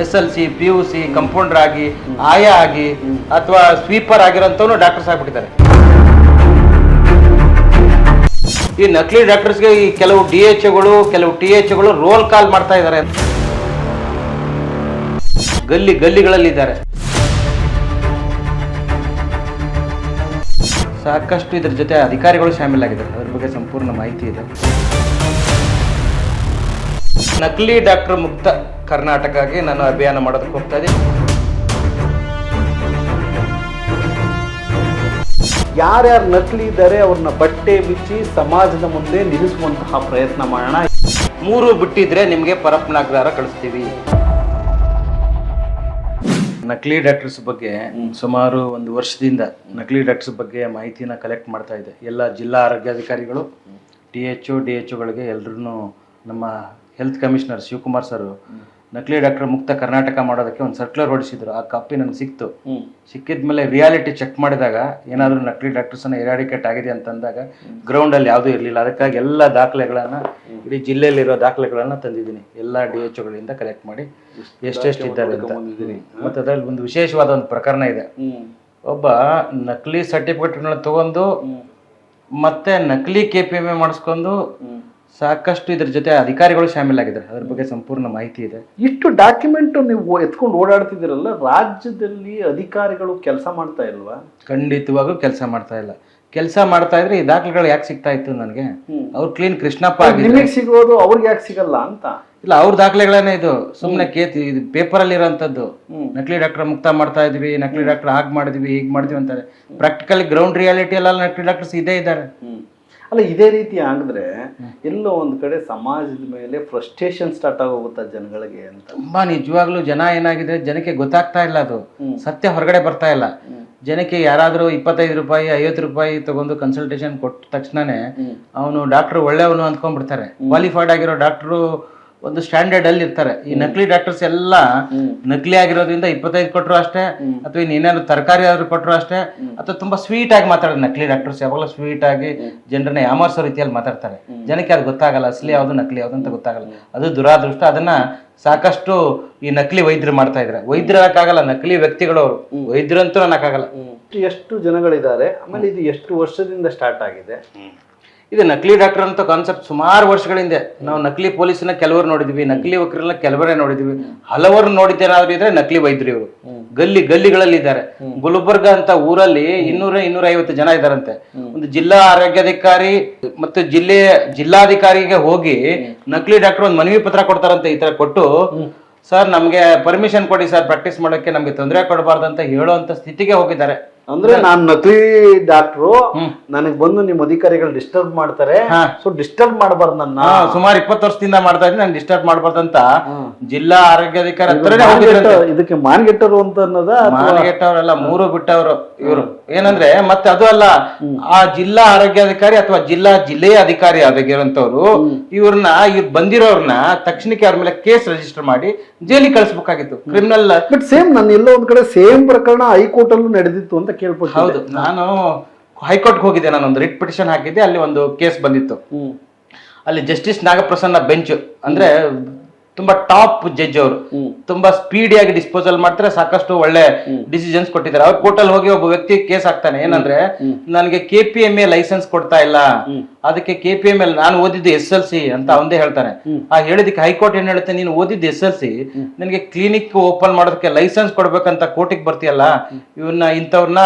S L C, P U C compounder ಆಗಿ, ಆಯಾ ಆಗಿ, ಅಥವಾ ಸ್ವೀಪರ್ ಆಗಿರೋಂಥವ್ನು ಡಾಕ್ಟರ್ಸ್ ಆಗ್ಬಿಟ್ಟಿದ್ದಾರೆ. ಈ ನಕಲಿ ಡಾಕ್ಟರ್ಸ್ಗೆ ಈ ಕೆಲವು ಡಿ ಎಚ್ಗಳು ಕೆಲವು ಟಿ ಎಚ್ಗಳು ರೋಲ್ ಕಾಲ್ ಮಾಡ್ತಾ ಇದ್ದಾರೆ. ಗಲ್ಲಿ ಗಲ್ಲಿಗಳಲ್ಲಿ ಇದ್ದಾರೆ ಸಾಕಷ್ಟು ಇದ್ರ ಜೊತೆ ಅಧಿಕಾರಿಗಳು ಶಾಮೀಲಾಗಿದ್ದಾರೆ. ಅದ್ರ ಬಗ್ಗೆ ಸಂಪೂರ್ಣ ಮಾಹಿತಿ ಇದೆ. ನಕಲಿ ಡಾಕ್ಟರ್ ಮುಕ್ತ ಕರ್ನಾಟಕಗೆ ನಾನು ಅಭಿಯಾನ ಮಾಡೋದಕ್ಕೆ ಹೋಗ್ತಾ ಇದ್ದೀನಿ. ಯಾರ್ಯಾರು ನಕಲಿ ಇದ್ದಾರೆ ಅವ್ರನ್ನ ಬಟ್ಟೆ ಬಿಚ್ಚಿ ಸಮಾಜದ ಮುಂದೆ ನಿಲ್ಲಿಸುವಂತಹ ಪ್ರಯತ್ನ ಮಾಡೋಣ. ಮೂರು ಬಿಟ್ಟಿದ್ರೆ ನಿಮಗೆ ಪರಪ್ಪನಾಗ್ದಾರ ಕಳಿಸ್ತೀವಿ. ನಕಲಿ ಡಾಕ್ಟರ್ಸ್ ಬಗ್ಗೆ ಸುಮಾರು ಒಂದು ವರ್ಷದಿಂದ ನಕಲಿ ಡಾಕ್ಟರ್ಸ್ ಬಗ್ಗೆ ಮಾಹಿತಿನ ಕಲೆಕ್ಟ್ ಮಾಡ್ತಾ ಇದೆ. ಎಲ್ಲ ಜಿಲ್ಲಾ ಆರೋಗ್ಯಾಧಿಕಾರಿಗಳು T H O D H ಒಗಳಿಗೆ ಎಲ್ಲರೂ ನಮ್ಮ ಹೆಲ್ತ್ ಕಮಿಷನರ್ ಶಿವಕುಮಾರ್ ಸರ್ ನಕಲಿ ಡಾಕ್ಟರ್ ಮುಕ್ತ ಕರ್ನಾಟಕ ಮಾಡೋದಕ್ಕೆ ಒಂದು ಸರ್ಕ್ಯುಲರ್ ಹೊಡಿಸಿದ್ರು. ಆ ಕಾಪಿ ನನಗೆ ಸಿಕ್ತು. ಸಿಕ್ಕಿದ ಮೇಲೆ ರಿಯಾಲಿಟಿ ಚೆಕ್ ಮಾಡಿದಾಗ ಏನಾದರೂ ನಕಲಿ ಡಾಕ್ಟರ್ಸನ್ನ ಎರಾಡಿಕೇಟ್ ಆಗಿದೆ ಅಂತಂದಾಗ ಗ್ರೌಂಡಲ್ಲಿ ಯಾವುದೂ ಇರಲಿಲ್ಲ. ಅದಕ್ಕಾಗಿ ಎಲ್ಲ ದಾಖಲೆಗಳನ್ನು ಇಡೀ ಜಿಲ್ಲೆಯಲ್ಲಿರೋ ದಾಖಲೆಗಳನ್ನು ತಂದಿದ್ದೀನಿ. ಎಲ್ಲ ಡಿ ಎಚ್ ಒಗಳಿಂದ ಕಲೆಕ್ಟ್ ಮಾಡಿ ಎಷ್ಟೆಷ್ಟು ಇದ್ದಾರೆ ಅಂತ. ಮತ್ತು ಅದರಲ್ಲಿ ಒಂದು ವಿಶೇಷವಾದ ಒಂದು ಪ್ರಕರಣ ಇದೆ. ಒಬ್ಬ ನಕಲಿ ಸರ್ಟಿಫಿಕೇಟ್ಗಳನ್ನ ತಗೊಂಡು ಮತ್ತೆ ನಕಲಿ ಕೆ ಪಿ ಎಂ ಎ ಮಾಡಿಸ್ಕೊಂಡು ಸಾಕಷ್ಟು ಇದ್ರ ಜೊತೆ ಅಧಿಕಾರಿಗಳು ಶಾಮೀಲಾಗಿದ್ದಾರೆ. ಅದ್ರ ಬಗ್ಗೆ ಸಂಪೂರ್ಣ ಮಾಹಿತಿ ಇದೆ. ಇಷ್ಟು ಡಾಕ್ಯುಮೆಂಟ್ ನೀವು ಎತ್ಕೊಂಡು ಓಡಾಡ್ತಿದ್ದೀರಲ್ಲ ರಾಜ್ಯದಲ್ಲಿ ಅಧಿಕಾರಿಗಳು ಕೆಲಸ ಮಾಡ್ತಾ ಇಲ್ವಾ? ಖಂಡಿತವಾಗೂ ಕೆಲಸ ಮಾಡ್ತಾ ಇಲ್ಲ. ಕೆಲಸ ಮಾಡ್ತಾ ಇದ್ರೆ ಈ ದಾಖಲೆಗಳು ಯಾಕೆ ಸಿಗ್ತಾ ಇತ್ತು ನನಗೆ? ಅವ್ರು ಕ್ಲೀನ್ ಕೃಷ್ಣಪ್ಪ ನಿಮಗೆ ಸಿಗೋದು ಅವ್ರಿಗೆ ಯಾಕೆ ಸಿಗಲ್ಲ ಅಂತ? ಇಲ್ಲ ಅವ್ರ ದಾಖಲೆಗಳೇನೆ ಇದು. ಸುಮ್ಮನೆ ಕೇತಿ ಇದು ಪೇಪರ್ ಅಲ್ಲಿ ಇರೋಂಥದ್ದು ನಕಲಿ ಡಾಕ್ಟರ್ ಮುಕ್ತ ಮಾಡ್ತಾ ಇದ್ವಿ ನಕಲಿ ಡಾಕ್ಟರ್ ಹಾಗೆ ಮಾಡಿದ್ವಿ ಹೀಗೆ ಮಾಡಿದ್ವಿ ಅಂತಾರೆ. ಪ್ರಾಕ್ಟಿಕಲಿ ಗ್ರೌಂಡ್ ರಿಯಾಲಿಟಿ ಎಲ್ಲ ನಕಲಿ ಡಾಕ್ಟರ್ಸ್ ಇದೇ ಇದ್ದಾರೆ. ಅಲ್ಲ ಇದೇ ರೀತಿ ಆಗಿದ್ರೆ ಎಲ್ಲೋ ಒಂದು ಕಡೆ ಸಮಾಜದ ಮೇಲೆ ಫ್ರಸ್ಟ್ರೇಷನ್ ಸ್ಟಾರ್ಟ್ ಆಗೋಗುತ್ತಾ ಜನಗಳಿಗೆ ಅಂತ. ತುಂಬಾ ನಿಜವಾಗ್ಲೂ ಜನ ಏನಾಗಿದೆ ಜನಕ್ಕೆ ಗೊತ್ತಾಗ್ತಾ ಇಲ್ಲ ಅದು. ಸತ್ಯ ಹೊರಗಡೆ ಬರ್ತಾ ಇಲ್ಲ. ಜನಕ್ಕೆ ಯಾರಾದರೂ ಇಪ್ಪತ್ತೈದು ರೂಪಾಯಿ ಐವತ್ತು ರೂಪಾಯಿ ತಗೊಂಡು ಕನ್ಸಲ್ಟೇಷನ್ ಕೊಟ್ಟ ತಕ್ಷಣನೇ ಅವನು ಡಾಕ್ಟರ್ ಒಳ್ಳೆಯವನು ಅಂದ್ಕೊಂಡ್ಬಿಡ್ತಾರೆ. ಕ್ವಾಲಿಫೈಡ್ ಆಗಿರೋ ಡಾಕ್ಟ್ರು ಒಂದು ಸ್ಟ್ಯಾಂಡರ್ಡ್ ಅಲ್ಲಿ ಇರ್ತಾರೆ. ಈ ನಕಲಿ ಡಾಕ್ಟರ್ಸ್ ಎಲ್ಲ ನಕಲಿ ಆಗಿರೋದ್ರಿಂದ ಇಪ್ಪತ್ತೈದು ಕೊಟ್ಟರು ಅಷ್ಟೇ ಅಥವಾ ಇನ್ನೇನಾದ್ರು ತರಕಾರಿ ಆದ್ರೂ ಕೊಟ್ಟರು ಅಷ್ಟೇ ಅಥವಾ ತುಂಬಾ ಸ್ವೀಟ್ ಆಗಿ ಮಾತಾಡೋದು. ನಕಲಿ ಡಾಕ್ಟರ್ಸ್ ಯಾವಾಗಲೂ ಸ್ವೀಟ್ ಆಗಿ ಜನರನ್ನ ಯಾಮಾರಿಸೋ ರೀತಿಯಲ್ಲಿ ಮಾತಾಡ್ತಾರೆ. ಜನಕ್ಕೆ ಅದು ಗೊತ್ತಾಗಲ್ಲ ಅಸಲಿ ಯಾವ್ದು ನಕಲಿ ಯಾವ್ದು ಅಂತ ಗೊತ್ತಾಗಲ್ಲ. ಅದು ದುರಾದೃಷ್ಟ. ಅದನ್ನ ಸಾಕಷ್ಟು ಈ ನಕಲಿ ವೈದ್ಯರು ಮಾಡ್ತಾ ಇದ್ರೆ ವೈದ್ಯರು ಅನ್ನಕ್ಕಾಗಲ್ಲ ನಕಲಿ ವ್ಯಕ್ತಿಗಳು ವೈದ್ಯರಂತೂ ಅನ್ನಕ್ಕಾಗಲ್ಲ ಎಷ್ಟು ಜನಗಳಿದ್ದಾರೆ ಆಮೇಲೆ ಇದು ಎಷ್ಟು ವರ್ಷದಿಂದ ಸ್ಟಾರ್ಟ್ ಆಗಿದೆ? ಇದು ನಕಲಿ ಡಾಕ್ಟರ್ ಅಂತ ಕಾನ್ಸೆಪ್ಟ್ ಸುಮಾರು ವರ್ಷಗಳಿಂದ ನಾವು ನಕಲಿ ಪೊಲೀಸನ್ನ ಕೆಲವರು ನೋಡಿದ್ವಿ ನಕಲಿ ವಕೀಲರನ್ನ ಕೆಲವರೇ ನೋಡಿದ್ವಿ. ಹಲವರು ನೋಡಿದ್ದೇನಾದ್ರೂ ಇದ್ರೆ ನಕಲಿ ವೈದ್ಯರು ಇವರು. ಗಲ್ಲಿ ಗಲ್ಲಿಗಳಲ್ಲಿ ಇದ್ದಾರೆ. ಗುಲ್ಬರ್ಗ ಅಂತ ಊರಲ್ಲಿ ಇನ್ನೂರ ಇನ್ನೂರ ಐವತ್ತು ಜನ ಇದಾರಂತೆ ಒಂದು ಜಿಲ್ಲಾ ಆರೋಗ್ಯಾಧಿಕಾರಿ ಮತ್ತು ಜಿಲ್ಲೆ ಜಿಲ್ಲಾಧಿಕಾರಿಗೆ ಹೋಗಿ ನಕಲಿ ಡಾಕ್ಟರ್ ಒಂದು ಮನವಿ ಪತ್ರ ಕೊಡ್ತಾರಂತೆ ಈ ತರ ಕೊಟ್ಟು ಸರ್ ನಮ್ಗೆ ಪರ್ಮಿಷನ್ ಕೊಡಿ ಸರ್ ಪ್ರಾಕ್ಟೀಸ್ ಮಾಡೋಕೆ ನಮ್ಗೆ ತೊಂದರೆ ಕೊಡಬಾರ್ದು ಅಂತ ಹೇಳೋಂತ ಸ್ಥಿತಿಗೆ ಹೋಗಿದ್ದಾರೆ. ಅಂದ್ರೆ ನಾನ್ ನಕಲಿ ಡಾಕ್ಟ್ರು ನನಗ್ ಬಂದು ನಿಮ್ ಅಧಿಕಾರಿಗಳು ಡಿಸ್ಟರ್ಬ್ ಮಾಡ್ತಾರೆ. ಸೊ ಡಿಸ್ಟರ್ಬ್ ಮಾಡಬಾರ್ದು ನನ್ನ. ಸುಮಾರು ಇಪ್ಪತ್ತು ವರ್ಷದಿಂದ ಮಾಡ್ತಾ ಇದ್ದೀನಿ ನಾನು ಡಿಸ್ಟರ್ಬ್ ಮಾಡ್ಬಾರ್ದಂತ ಜಿಲ್ಲಾ ಆರೋಗ್ಯಾಧಿಕಾರಿ ಅಧಿಕಾರಿ ಹೋಗಿದ್ರಂತೆ ಮಾನ್ಗೆಟ್ಟ- ಇದಕ್ಕೆ ಮಾನ್ಗೆಟ್ಟರು ಅಂತ ಅನ್ನೋದ ಮಾನ್ಗೆಟ್ಟವರಲ್ಲ ಮೂರು ಬಿಟ್ಟವರು ಇವರು. ಏನಂದ್ರೆ ಮತ್ತೆ ಅದು ಅಲ್ಲ ಆ ಜಿಲ್ಲಾ ಆರೋಗ್ಯಾಧಿಕಾರಿ ಅಥವಾ ಜಿಲ್ಲಾ ಜಿಲ್ಲೆಯ ಅಧಿಕಾರಿ ಆಗಿರುವಂತವ್ರು ಇವ್ರನ್ನ ಇವ್ರು ಬಂದಿರೋರ್ನ ತಕ್ಷಣಕ್ಕೆ ಅವ್ರ ಮೇಲೆ ಕೇಸ್ ರಿಜಿಸ್ಟರ್ ಮಾಡಿ ಜೈಲಿಗೆ ಕಳಿಸ್ಬೇಕಾಗಿತ್ತು. ಕ್ರಿಮಿನಲ್ ಬಟ್ ಸೇಮ್ ನಾನು ಎಲ್ಲೋ ಒಂದ್ ಕಡೆ ಸೇಮ್ ಪ್ರಕರಣ ಹೈಕೋರ್ಟ್ ಅಲ್ಲೂ ನಡೆದಿತ್ತು ಅಂತ ಹೌದು ನಾನು ಹೈಕೋರ್ಟ್ಗೆ ಹೋಗಿದ್ದೆ ನಾನು ಒಂದು ರಿಟ್ ಪಿಟಿಷನ್ ಹಾಕಿದ್ದೆ ಅಲ್ಲಿ ಒಂದು ಕೇಸ್ ಬಂದಿತ್ತು. ಅಲ್ಲಿ ಜಸ್ಟಿಸ್ ನಾಗಪ್ರಸನ್ನ ಬೆಂಚ್ ಅಂದ್ರೆ ತುಂಬಾ ಟಾಪ್ ಜಡ್ಜ್ ಅವರು. ತುಂಬಾ ಸ್ಪೀಡಿಯಾಗಿ ಡಿಸ್ಪೋಸಲ್ ಮಾಡ್ತಾರೆ ಸಾಕಷ್ಟು ಒಳ್ಳೆ ಡಿಸಿಷನ್ಸ್ ಕೊಟ್ಟಿದ್ದಾರೆ. ಅವ್ರ ಕೋರ್ಟಲ್ಲಿ ಹೋಗಿ ಒಬ್ಬ ವ್ಯಕ್ತಿ ಕೇಸ್ ಹಾಕ್ತಾನೆ. ಏನಂದ್ರೆ ನನಗೆ K P M E license ಕೊಡ್ತಾ ಇಲ್ಲ. ಅದಕ್ಕೆ ಕೆ ಪಿ ಎಂ ಎಲ್ ನಾನು ಓದಿದ್ದು ಎಸ್ ಎಲ್ ಸಿ ಅಂತ ಒಂದೇ ಹೇಳ್ತಾನೆ ಆ ಹೇಳಿದಕ್ಕೆ ಹೈಕೋರ್ಟ್ ಏನ್ ಹೇಳುತ್ತೆ ನೀನು ಓದಿದ್ದು ಎಸ್ ಎಲ್ ಸಿ ನಿನಗೆ ಕ್ಲಿನಿಕ್ ಓಪನ್ ಮಾಡೋದಕ್ಕೆ ಲೈಸೆನ್ಸ್ ಕೊಡ್ಬೇಕಂತ ಕೋರ್ಟಿಗೆ ಬರ್ತೀಯಲ್ಲ ಇವನ್ನ ಇಂಥವ್ರನ್ನ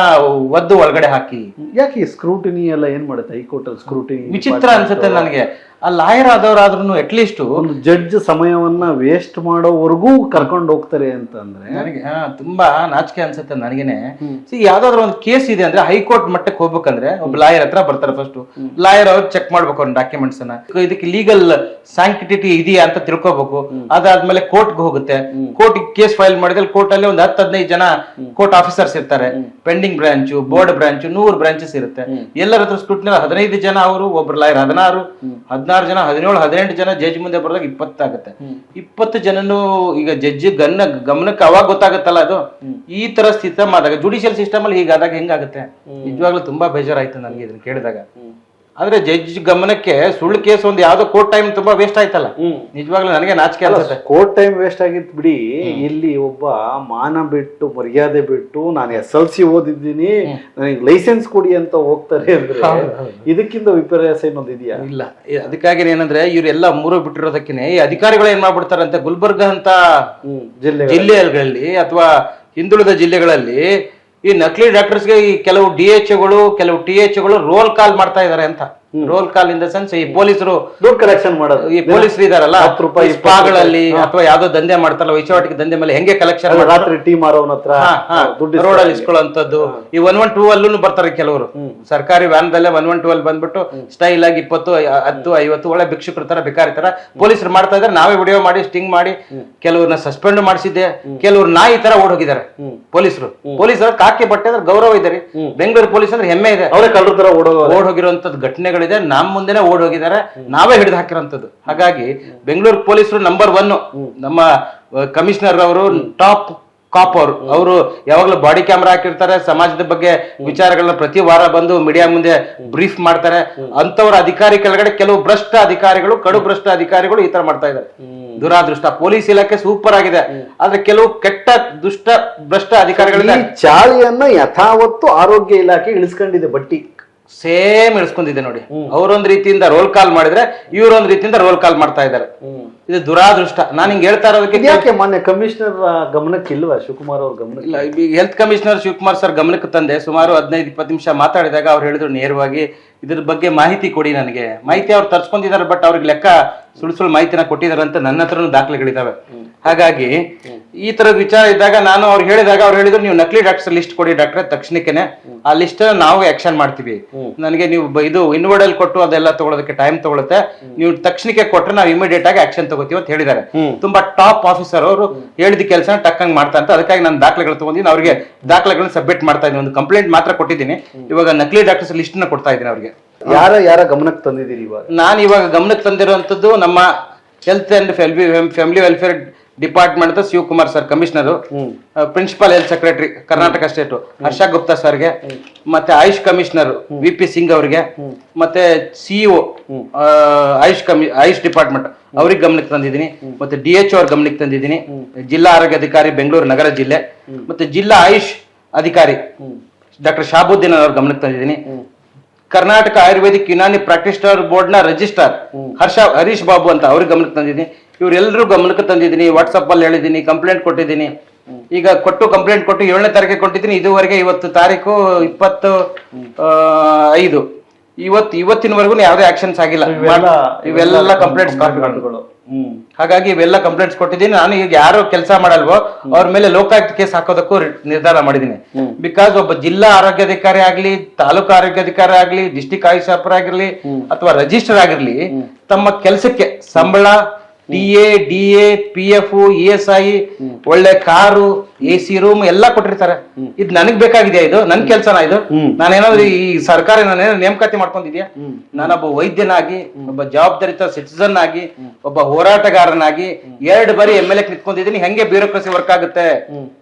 ಒದ್ದು ಒಳಗಡೆ ಹಾಕಿ. ಯಾಕೆ ಸ್ಕ್ರೂಟಿನಿ ಎಲ್ಲ ಏನ್ ಮಾಡುತ್ತೆ? ಹೈಕೋರ್ಟ್ ಸ್ಕ್ರೂಟಿನಿ ವಿಚಿತ್ರ ಅನ್ಸುತ್ತೆ ನನಗೆ. ಆ ಲಾಯರ್ ಆದವರಾದ್ರೂ ಅಟ್ಲೀಸ್ಟ್ ಒಂದು ಜಡ್ಜ್ ಸಮಯವನ್ನ ವೇಸ್ಟ್ ಮಾಡೋವರೆಗೂ ಕರ್ಕೊಂಡು ಹೋಗ್ತಾರೆ ಅಂತಂದ್ರೆ ನನಗೆ ಹಾ ತುಂಬಾ ನಾಚಿಕೆ ಅನ್ಸುತ್ತೆ ನನಗೇನೆ. ಸಿ ಯಾವ್ದಾದ್ರು ಒಂದು ಕೇಸ್ ಇದೆ ಅಂದ್ರೆ ಹೈಕೋರ್ಟ್ ಮಟ್ಟಕ್ಕೆ ಹೋಗ್ಬೇಕಂದ್ರೆ ಒಬ್ಬ ಲಾಯರ್ ಹತ್ರ ಬರ್ತಾರೆ ಫಸ್ಟ್ ಲಾಯರ್ ಅವ್ರು ಚೆಕ್ ಮಾಡ್ಬೇಕು ಅವ್ರ ಡಾಕ್ಯುಮೆಂಟ್ಸ್ ಅನ್ನ. ಇದಕ್ಕೆ ಲೀಗಲ್ ಸ್ಯಾಂಕ್ಟಿಟಿ ಇದೆಯಾ ಅಂತ ತಿಳ್ಕೊಬೇಕು. ಅದಾದ್ಮೇಲೆ ಕೋರ್ಟ್ಗೆ ಹೋಗುತ್ತೆ. ಕೋರ್ಟ್ ಕೇಸ್ ಫೈಲ್ ಮಾಡಿದ್ರೆ ಕೋರ್ಟ್ ಅಲ್ಲಿ ಒಂದು ಹತ್ತು ಹದಿನೈದು ಜನ ಕೋರ್ಟ್ ಆಫೀಸರ್ಸ್ ಇರ್ತಾರೆ. ಪೆಂಡಿಂಗ್ ಬ್ರಾಂಚ್ ಬೋರ್ಡ್ ಬ್ರಾಂಚ್ ನೂರು ಬ್ರಾಂಚಸ್ ಇರುತ್ತೆ. ಎಲ್ಲರ ಹತ್ರ ಸ್ಕ್ರೂಟ್ನಲ್ಲಿ ಹದಿನೈದು ಜನ ಅವರು ಒಬ್ರು ಲಾಯರ್ ಹದಿನಾರು ಹದಿನಾರು ಜನ ಹದಿನೇಳು ಹದಿನೆಂಟು ಜನ ಜಡ್ಜ್ ಮುಂದೆ ಬರೋದಾಗ ಇಪ್ಪತ್ತಾಗುತ್ತೆ. ಇಪ್ಪತ್ತು ಜನನು ಈಗ ಜಡ್ಜ್ ಗನ್ನ ಗಮನಕ್ಕೆ ಅವಾಗ ಗೊತ್ತಾಗತ್ತಲ್ಲ ಅದು? ಈ ತರ ಸಿಸ್ಟಮ್ ಆದಾಗ ಜುಡಿಷಿಯಲ್ ಸಿಸ್ಟಮ್ ಅಲ್ಲಿ ಹೀಗಾದಾಗ ಹೆಂಗಾಗುತ್ತೆ? ನಿಜವಾಗ್ಲೂ ತುಂಬಾ ಬೇಜಾರಾಯ್ತು ನನಗೆ ಇದನ್ನ ಕೇಳಿದಾಗ. ಆದ್ರೆ ಜಡ್ಜ್ ಗಮನಕ್ಕೆ ಸುಳ್ಳು ಕೇಸ್ ಒಂದು ಯಾವ್ದೋ ಕೋರ್ಟ್ ಟೈಮ್ ತುಂಬಾ ವೇಸ್ಟ್ ಆಯ್ತಲ್ಲ. ನಿಜವಾಗ್ಲೂ ನನಗೆ ನಾಚಿಕೆ ಅನ್ಸುತ್ತೆ. ಕೋರ್ಟ್ ಟೈಮ್ ವೇಸ್ಟ್ ಆಗಿತ್ತು ಬಿಡಿ. ಇಲ್ಲಿ ಒಬ್ಬ ಮಾನ ಬಿಟ್ಟು ಮರ್ಯಾದೆ ಬಿಟ್ಟು ನಾನು ಎಸ್ ಎಲ್ ಸಿ ಓದಿದ್ದೀನಿ ನನಗೆ ಲೈಸೆನ್ಸ್ ಕೊಡಿ ಅಂತ ಹೋಗ್ತಾರೆ ಅಂದ್ರೆ ಇದಕ್ಕಿಂತ ವಿಪರ್ಯಾಸ ಇನ್ನೊಂದು ಇದೆಯಾ? ಇಲ್ಲ. ಅದಕ್ಕಾಗಿ ಏನಂದ್ರೆ ಇವರೆಲ್ಲ ಮೂರು ಬಿಟ್ಟಿರೋದಕ್ಕೆ ಈ ಅಧಿಕಾರಿಗಳು ಏನ್ ಮಾಡ್ಬಿಡ್ತಾರಂತೆ? ಗುಲ್ಬರ್ಗ ಅಂತ ಹ್ಮ್. ಜಿಲ್ಲೆ ಜಿಲ್ಲೆಗಳಲ್ಲಿ ಅಥವಾ ಹಿಂದುಳಿದ ಜಿಲ್ಲೆಗಳಲ್ಲಿ ಈ ನಕಲಿ ಡಾಕ್ಟರ್ಸ್ಗೆ ಈ ಕೆಲವು ಡಿ ಎಚ್ಗಳು, ಕೆಲವು ಟಿ ಎಚ್ಗಳು ರೋಲ್ ಕಾಲ್ ಮಾಡ್ತಾ ಇದ್ದಾರೆ ಅಂತ. Roll call in the sense ಈ ಪೊಲೀಸರು ದುಡ್ಡು ಕಲೆಕ್ಷನ್ ಮಾಡೋದು. ಈ ಪೊಲೀಸರು ಇದಾರಲ್ಲ ಹತ್ತು ರೂಪಾಯಿ, ಸ್ಪಾಗಳಲ್ಲಿ ಅಥವಾ ಯಾವ್ದೋ ದಂಧೆ ಮಾಡ್ತಾರಲ್ಲ ವೈಚಾಟಿಕ ದಂಧೆ ಮೇಲೆ ಹೆಂಗೆ ಕಲೆಕ್ಷನ್ ರಾತ್ರಿ ಟೀ ಮಾರೋನ ಹತ್ರ ದುಡ್ಡು ರೋಡ್ ಅಲ್ಲಿ ಈ ಒನ್ ಒನ್ ಟೂ ಅಲ್ಲೂ ಬರ್ತಾರೆ ಕೆಲವರು. ಸರ್ಕಾರಿ ವ್ಯಾನ್ ದಲ್ಲೇ ಒನ್ ಒನ್ ಟೂ ಅಲ್ಲಿ ಬಂದ್ಬಿಟ್ಟು ಸ್ಟೈಲ್ ಆಗಿ ಇಪ್ಪತ್ತು ಹತ್ತು ಐವತ್ತು ಒಳ್ಳೆ ಭಿಕ್ಷುಕರ ತರ ಬೇಕಾರಿ ತರ ಪೊಲೀಸರು ಮಾಡ್ತಾ ಇದಾರೆ. ನಾವೇ ವಿಡಿಯೋ ಮಾಡಿ ಸ್ಟಿಂಗ್ ಮಾಡಿ ಕೆಲವ್ರನ್ನ ಸಸ್ಪೆಂಡ್ ಮಾಡಿಸಿದ್ದೆ. ಕೆಲವ್ರು ನಾಯಿ ತರ ಓಡ್ ಹೋಗಿದ್ದಾರೆ ಪೊಲೀಸರು. ಪೊಲೀಸರು ಕಾಕಿ ಬಟ್ಟೆ ಅಂದ್ರೆ ಗೌರವ ಇದೆ ರೀ. ಬೆಂಗಳೂರು ಪೊಲೀಸ್ ಅಂದ್ರೆ ಹೆಮ್ಮೆ ಇದೆ. ಅವರೇ ಕಳ್ಳರ ತರ ಓಡ್ ಹೋಗಿರುವಂತದ್ದು ಘಟನೆಗಳಿದೆ ನಮ್ಮ ಮುಂದೆನೆ ಓಡ್ ಹೋಗಿದ್ದಾರೆ ನಾವೇ ಹಿಡಿದು ಹಾಕಿರೋಂಥದ್ದು. ಹಾಗಾಗಿ ಬೆಂಗಳೂರು ಪೊಲೀಸರು ನಂಬರ್ ಒನ್ ನಮ್ಮ ಕಮಿಷನರ್ ಅವರು ಟಾಪ್ ಕಾಪ್ ಅವರು. ಅವರು ಯಾವಾಗಲೂ ಬಾಡಿ ಕ್ಯಾಮ್ರಾ ಹಾಕಿರ್ತಾರೆ. ಸಮಾಜದ ಬಗ್ಗೆ ವಿಚಾರಗಳನ್ನ ಪ್ರತಿ ವಾರ ಬಂದು ಮೀಡಿಯಾ ಮುಂದೆ ಬ್ರೀಫ್ ಮಾಡ್ತಾರೆ. ಅಂತವರ ಅಧಿಕಾರಿ ಕೆಳಗಡೆ ಕೆಲವು ಭ್ರಷ್ಟ ಅಧಿಕಾರಿಗಳು ಕಡು ಭ್ರಷ್ಟ ಅಧಿಕಾರಿಗಳು ಈ ತರ ಮಾಡ್ತಾ ಇದ್ದಾರೆ. ದುರಾದೃಷ್ಟ. ಪೊಲೀಸ್ ಇಲಾಖೆ ಸೂಪರ್ ಆಗಿದೆ. ಆದ್ರೆ ಕೆಲವು ಕೆಟ್ಟ ದುಷ್ಟ ಭ್ರಷ್ಟ ಅಧಿಕಾರಿಗಳಿಂದ ಈ ಚಾಳಿಯನ್ನ ಯಥಾವತ್ತು ಆರೋಗ್ಯ ಇಲಾಖೆ ಇಳಿಸ್ಕೊಂಡಿದೆ ಬಟ್ಟಿ. ಸೇಮ್ ಇಳಿಸ್ಕೊಂಡಿದೆ ನೋಡಿ. ಅವ್ರೊಂದ್ ರೀತಿಯಿಂದ ರೋಲ್ ಕಾಲ್ ಮಾಡಿದ್ರೆ ಇವ್ರೊಂದ್ ರೀತಿಯಿಂದ ರೋಲ್ ಕಾಲ್ ಮಾಡ್ತಾ ಇದ್ದಾರೆ. ಇದು ದುರಾದೃಷ್ಟ. ನಾನು ಹಿಂಗ್ ಹೇಳ್ತಾ ಇರೋದಕ್ಕೆ ಯಾಕೆ ಮಾನ್ಯ ಕಮಿಷನರ್ ಗಮನಕ್ಕೆ ಇಲ್ವಾ ಶಿವಕುಮಾರ್ ಅವ್ರ ಗಮನ ಇಲ್ಲ ಈಗ ಹೆಲ್ತ್ ಕಮಿಷನರ್ ಶಿವಕುಮಾರ್ ಸರ್ ಗಮನಕ್ಕೆ ತಂದೆ ಸುಮಾರು ಹದಿನೈದು ಇಪ್ಪತ್ತು ನಿಮಿಷ ಮಾತಾಡಿದಾಗ ಅವ್ರು ಹೇಳಿದ್ರು ನೇರವಾಗಿ ಇದ್ರ ಬಗ್ಗೆ ಮಾಹಿತಿ ಕೊಡಿ ನನಗೆ. ಮಾಹಿತಿ ಅವ್ರು ತರ್ಸ್ಕೊಂಡಿದ್ದಾರೆ ಬಟ್ ಅವ್ರಿಗೆ ಲೆಕ್ಕ ಸುಳ್ಳು ಸುಳ್ಳು ಮಾಹಿತಿನ ಕೊಟ್ಟಿದ್ದಾರೆ ಅಂತ ನನ್ನ ಹತ್ರನೂ ದಾಖಲೆಗಳಿದಾವೆ. ಹಾಗಾಗಿ ಈ ತರದ ವಿಚಾರ ಇದ್ದಾಗ ನಾನು ಅವ್ರು ಹೇಳಿದಾಗ ಅವ್ರು ಹೇಳಿದ್ರು ನೀವು ನಕಲಿ ಡಾಕ್ಟರ್ ಲಿಸ್ಟ್ ಕೊಡಿ ಡಾಕ್ಟರ್ ತಕ್ಷಣಕ್ಕೆ ಆ ಲಿಸ್ಟ್ ನಾವು ಆಕ್ಷನ್ ಮಾಡ್ತೀವಿ. ನನಗೆ ನೀವು ಇದು ಇನ್ವರ್ಡ್ ಅಲ್ಲಿ ಕೊಟ್ಟು ಅದೆಲ್ಲ ತಗೊಳೋದಕ್ಕೆ ಟೈಮ್ ತಗೊಳುತ್ತೆ. ನೀವು ತಕ್ಷಣಕ್ಕೆ ಕೊಟ್ರೆ ನಾವು ಇಮಿಡಿಯೇಟ್ ಆಗಿ ಆಕ್ಷನ್ ತಗೋತೀವಿ ಅಂತ ಹೇಳಿದ್ದಾರೆ. ತುಂಬಾ ಟಾಪ್ ಆಫೀಸರ್ ಅವರು ಹೇಳಿದ ಕೆಲಸ ಟಕ್ಕಂಗ್ ಮಾಡ್ತಾ ಅಂತ ಅದಕ್ಕಾಗಿ ನಾನು ದಾಖಲೆಗಳು ತಗೊಂಡಿದ್ದೀನಿ. ಅವ್ರಿಗೆ ದಾಖಲೆಗಳನ್ನ ಸಬ್ಮಿಟ್ ಮಾಡ್ತಾ ಇದ್ದೀನಿ. ಒಂದು ಕಂಪ್ಲೇಂಟ್ ಮಾತ್ರ ಕೊಟ್ಟಿದ್ದೀನಿ. ಇವಾಗ ನಕಲಿ ಡಾಕ್ಟರ್ಸ್ ಲಿಸ್ಟ್ನ ಕೊಡ್ತಾ ಇದ್ದೀನಿ ಅವ್ರಿಗೆ. ಯಾರ ಯಾರ ಗಮನಕ್ಕೆ ತಂದಿದ್ದೀರಿ ಇವಾಗ? ನಾನು ಇವಾಗ ಗಮನಕ್ಕೆ ತಂದಿರುವಂತದ್ದು ನಮ್ಮ health and family welfare department Shivakumar sir commissioner principal health secretary Karnataka state Harsha Gupta ಸರ್ಗೆ ಮತ್ತೆ AYUSH commissioner V P Singh ಅವರಿಗೆ ಮತ್ತೆ ಸಿಇಒ ಆಯುಷ್ ಕಮಿ ಆಯುಷ್ ಡಿಪಾರ್ಟ್ಮೆಂಟ್ ಅವ್ರಿಗೆ ಗಮನಕ್ಕೆ ತಂದಿದ್ದೀನಿ. ಮತ್ತೆ ಡಿ ಎಚ್ ಅವ್ರ ಗಮನಕ್ಕೆ ತಂದಿದ್ದೀನಿ. ಜಿಲ್ಲಾ ಆರೋಗ್ಯ ಅಧಿಕಾರಿ ಬೆಂಗಳೂರು ನಗರ ಜಿಲ್ಲೆ. ಮತ್ತೆ ಜಿಲ್ಲಾ ಆಯುಷ್ ಅಧಿಕಾರಿ ಡಾಕ್ಟರ್ ಶಾಬುದ್ದೀನ್ ಅವ್ರ ಗಮನಕ್ಕೆ ತಂದಿದ್ದೀನಿ. ಕರ್ನಾಟಕ ಆಯುರ್ವೇದಿಕ್ ಯುನಾನಿ ಪ್ರಾಕ್ಟಿಸ್ಟರ್ ಬೋರ್ಡ್ನ ರಿಜಿಸ್ಟರ್ ಹರ್ಷ ಹರೀಶ್ ಬಾಬು ಅಂತ ಅವ್ರಿಗೆ ಗಮನಕ್ಕೆ ತಂದಿದ್ದೀನಿ. ಇವರೆಲ್ಲರೂ ಗಮನಕ್ಕೆ ತಂದಿದ್ದೀನಿ. ವಾಟ್ಸಪ್ ಅಲ್ಲಿ ಹೇಳಿದ್ದೀನಿ ಕಂಪ್ಲೇಂಟ್ ಕೊಟ್ಟಿದ್ದೀನಿ. ಈಗ ಕೊಟ್ಟು ಕಂಪ್ಲೇಂಟ್ ಕೊಟ್ಟು ಏಳನೇ ತಾರೀಕಿಗೆ ಕೊಟ್ಟಿದ್ದೀನಿ. ಇದುವರೆಗೆ ಇವತ್ತು ತಾರೀಕು ಇಪ್ಪತ್ತು ಐದು. ಇವತ್ತು ಇವತ್ತಿನವರೆಗೂ ಯಾವುದೇ ಆಕ್ಷನ್ಸ್ ಆಗಿಲ್ಲ. ಇವೆಲ್ಲ ಕಂಪ್ಲೇಂಟ್ಸ್ ಕಾಪಿಗಳು. ಹಾಗಾಗಿ ಇವೆಲ್ಲ ಕಂಪ್ಲೇಂಟ್ಸ್ ಕೊಟ್ಟಿದ್ದೀನಿ. ನಾನು ಈಗ ಯಾರು ಕೆಲಸ ಮಾಡಲ್ವೋ ಅವ್ರ ಮೇಲೆ ಲೋಕಾಯುಕ್ತ ಕೇಸ್ ಹಾಕೋದಕ್ಕೂ ನಿರ್ಧಾರ ಮಾಡಿದ್ದೀನಿ. ಬಿಕಾಸ್ ಒಬ್ಬ ಜಿಲ್ಲಾ ಆರೋಗ್ಯಾಧಿಕಾರಿ ಆಗ್ಲಿ ತಾಲೂಕು ಆರೋಗ್ಯಾಧಿಕಾರಿ ಆಗ್ಲಿ ಡಿಸ್ಟಿಕ್ ಆಯುಷ್ ಆಫರ್ ಆಗಿರ್ಲಿ ಅಥವಾ ರಿಜಿಸ್ಟರ್ ಆಗಿರ್ಲಿ ತಮ್ಮ ಕೆಲಸಕ್ಕೆ ಸಂಬಳ D A D A P F E S I ಒಳ್ಳೆ ಕಾರು ಎ ಸಿ ರೂಮ್ ಎಲ್ಲ ಕೊಟ್ಟಿರ್ತಾರೆ. ಇದು ನನಗ್ ಬೇಕಾಗಿದೆಯಾ ಇದು? ನನ್ ಕೆಲ್ಸನ ಇದು? ನಾನೇನಾದ್ರು ಈ ಸರ್ಕಾರ ನಾನೇನಾದ್ರು ನೇಮಕಾತಿ ಮಾಡ್ಕೊಂಡಿದ್ಯಾ? ನಾನೊಬ್ಬ ವೈದ್ಯನಾಗಿ ಒಬ್ಬ ಜವಾಬ್ದಾರಿತ ಸಿಟಿಸನ್ ಆಗಿ ಒಬ್ಬ ಹೋರಾಟಗಾರನಾಗಿ ಎರಡು ಬಾರಿ ಎಂ ಎಲ್ ಎ ನಿಂತ್ಕೊಂಡಿದ್ದೀನಿ. ಹೆಂಗೆ ಬ್ಯೂರೋಕ್ರಸಿ ವರ್ಕ್ ಆಗುತ್ತೆ?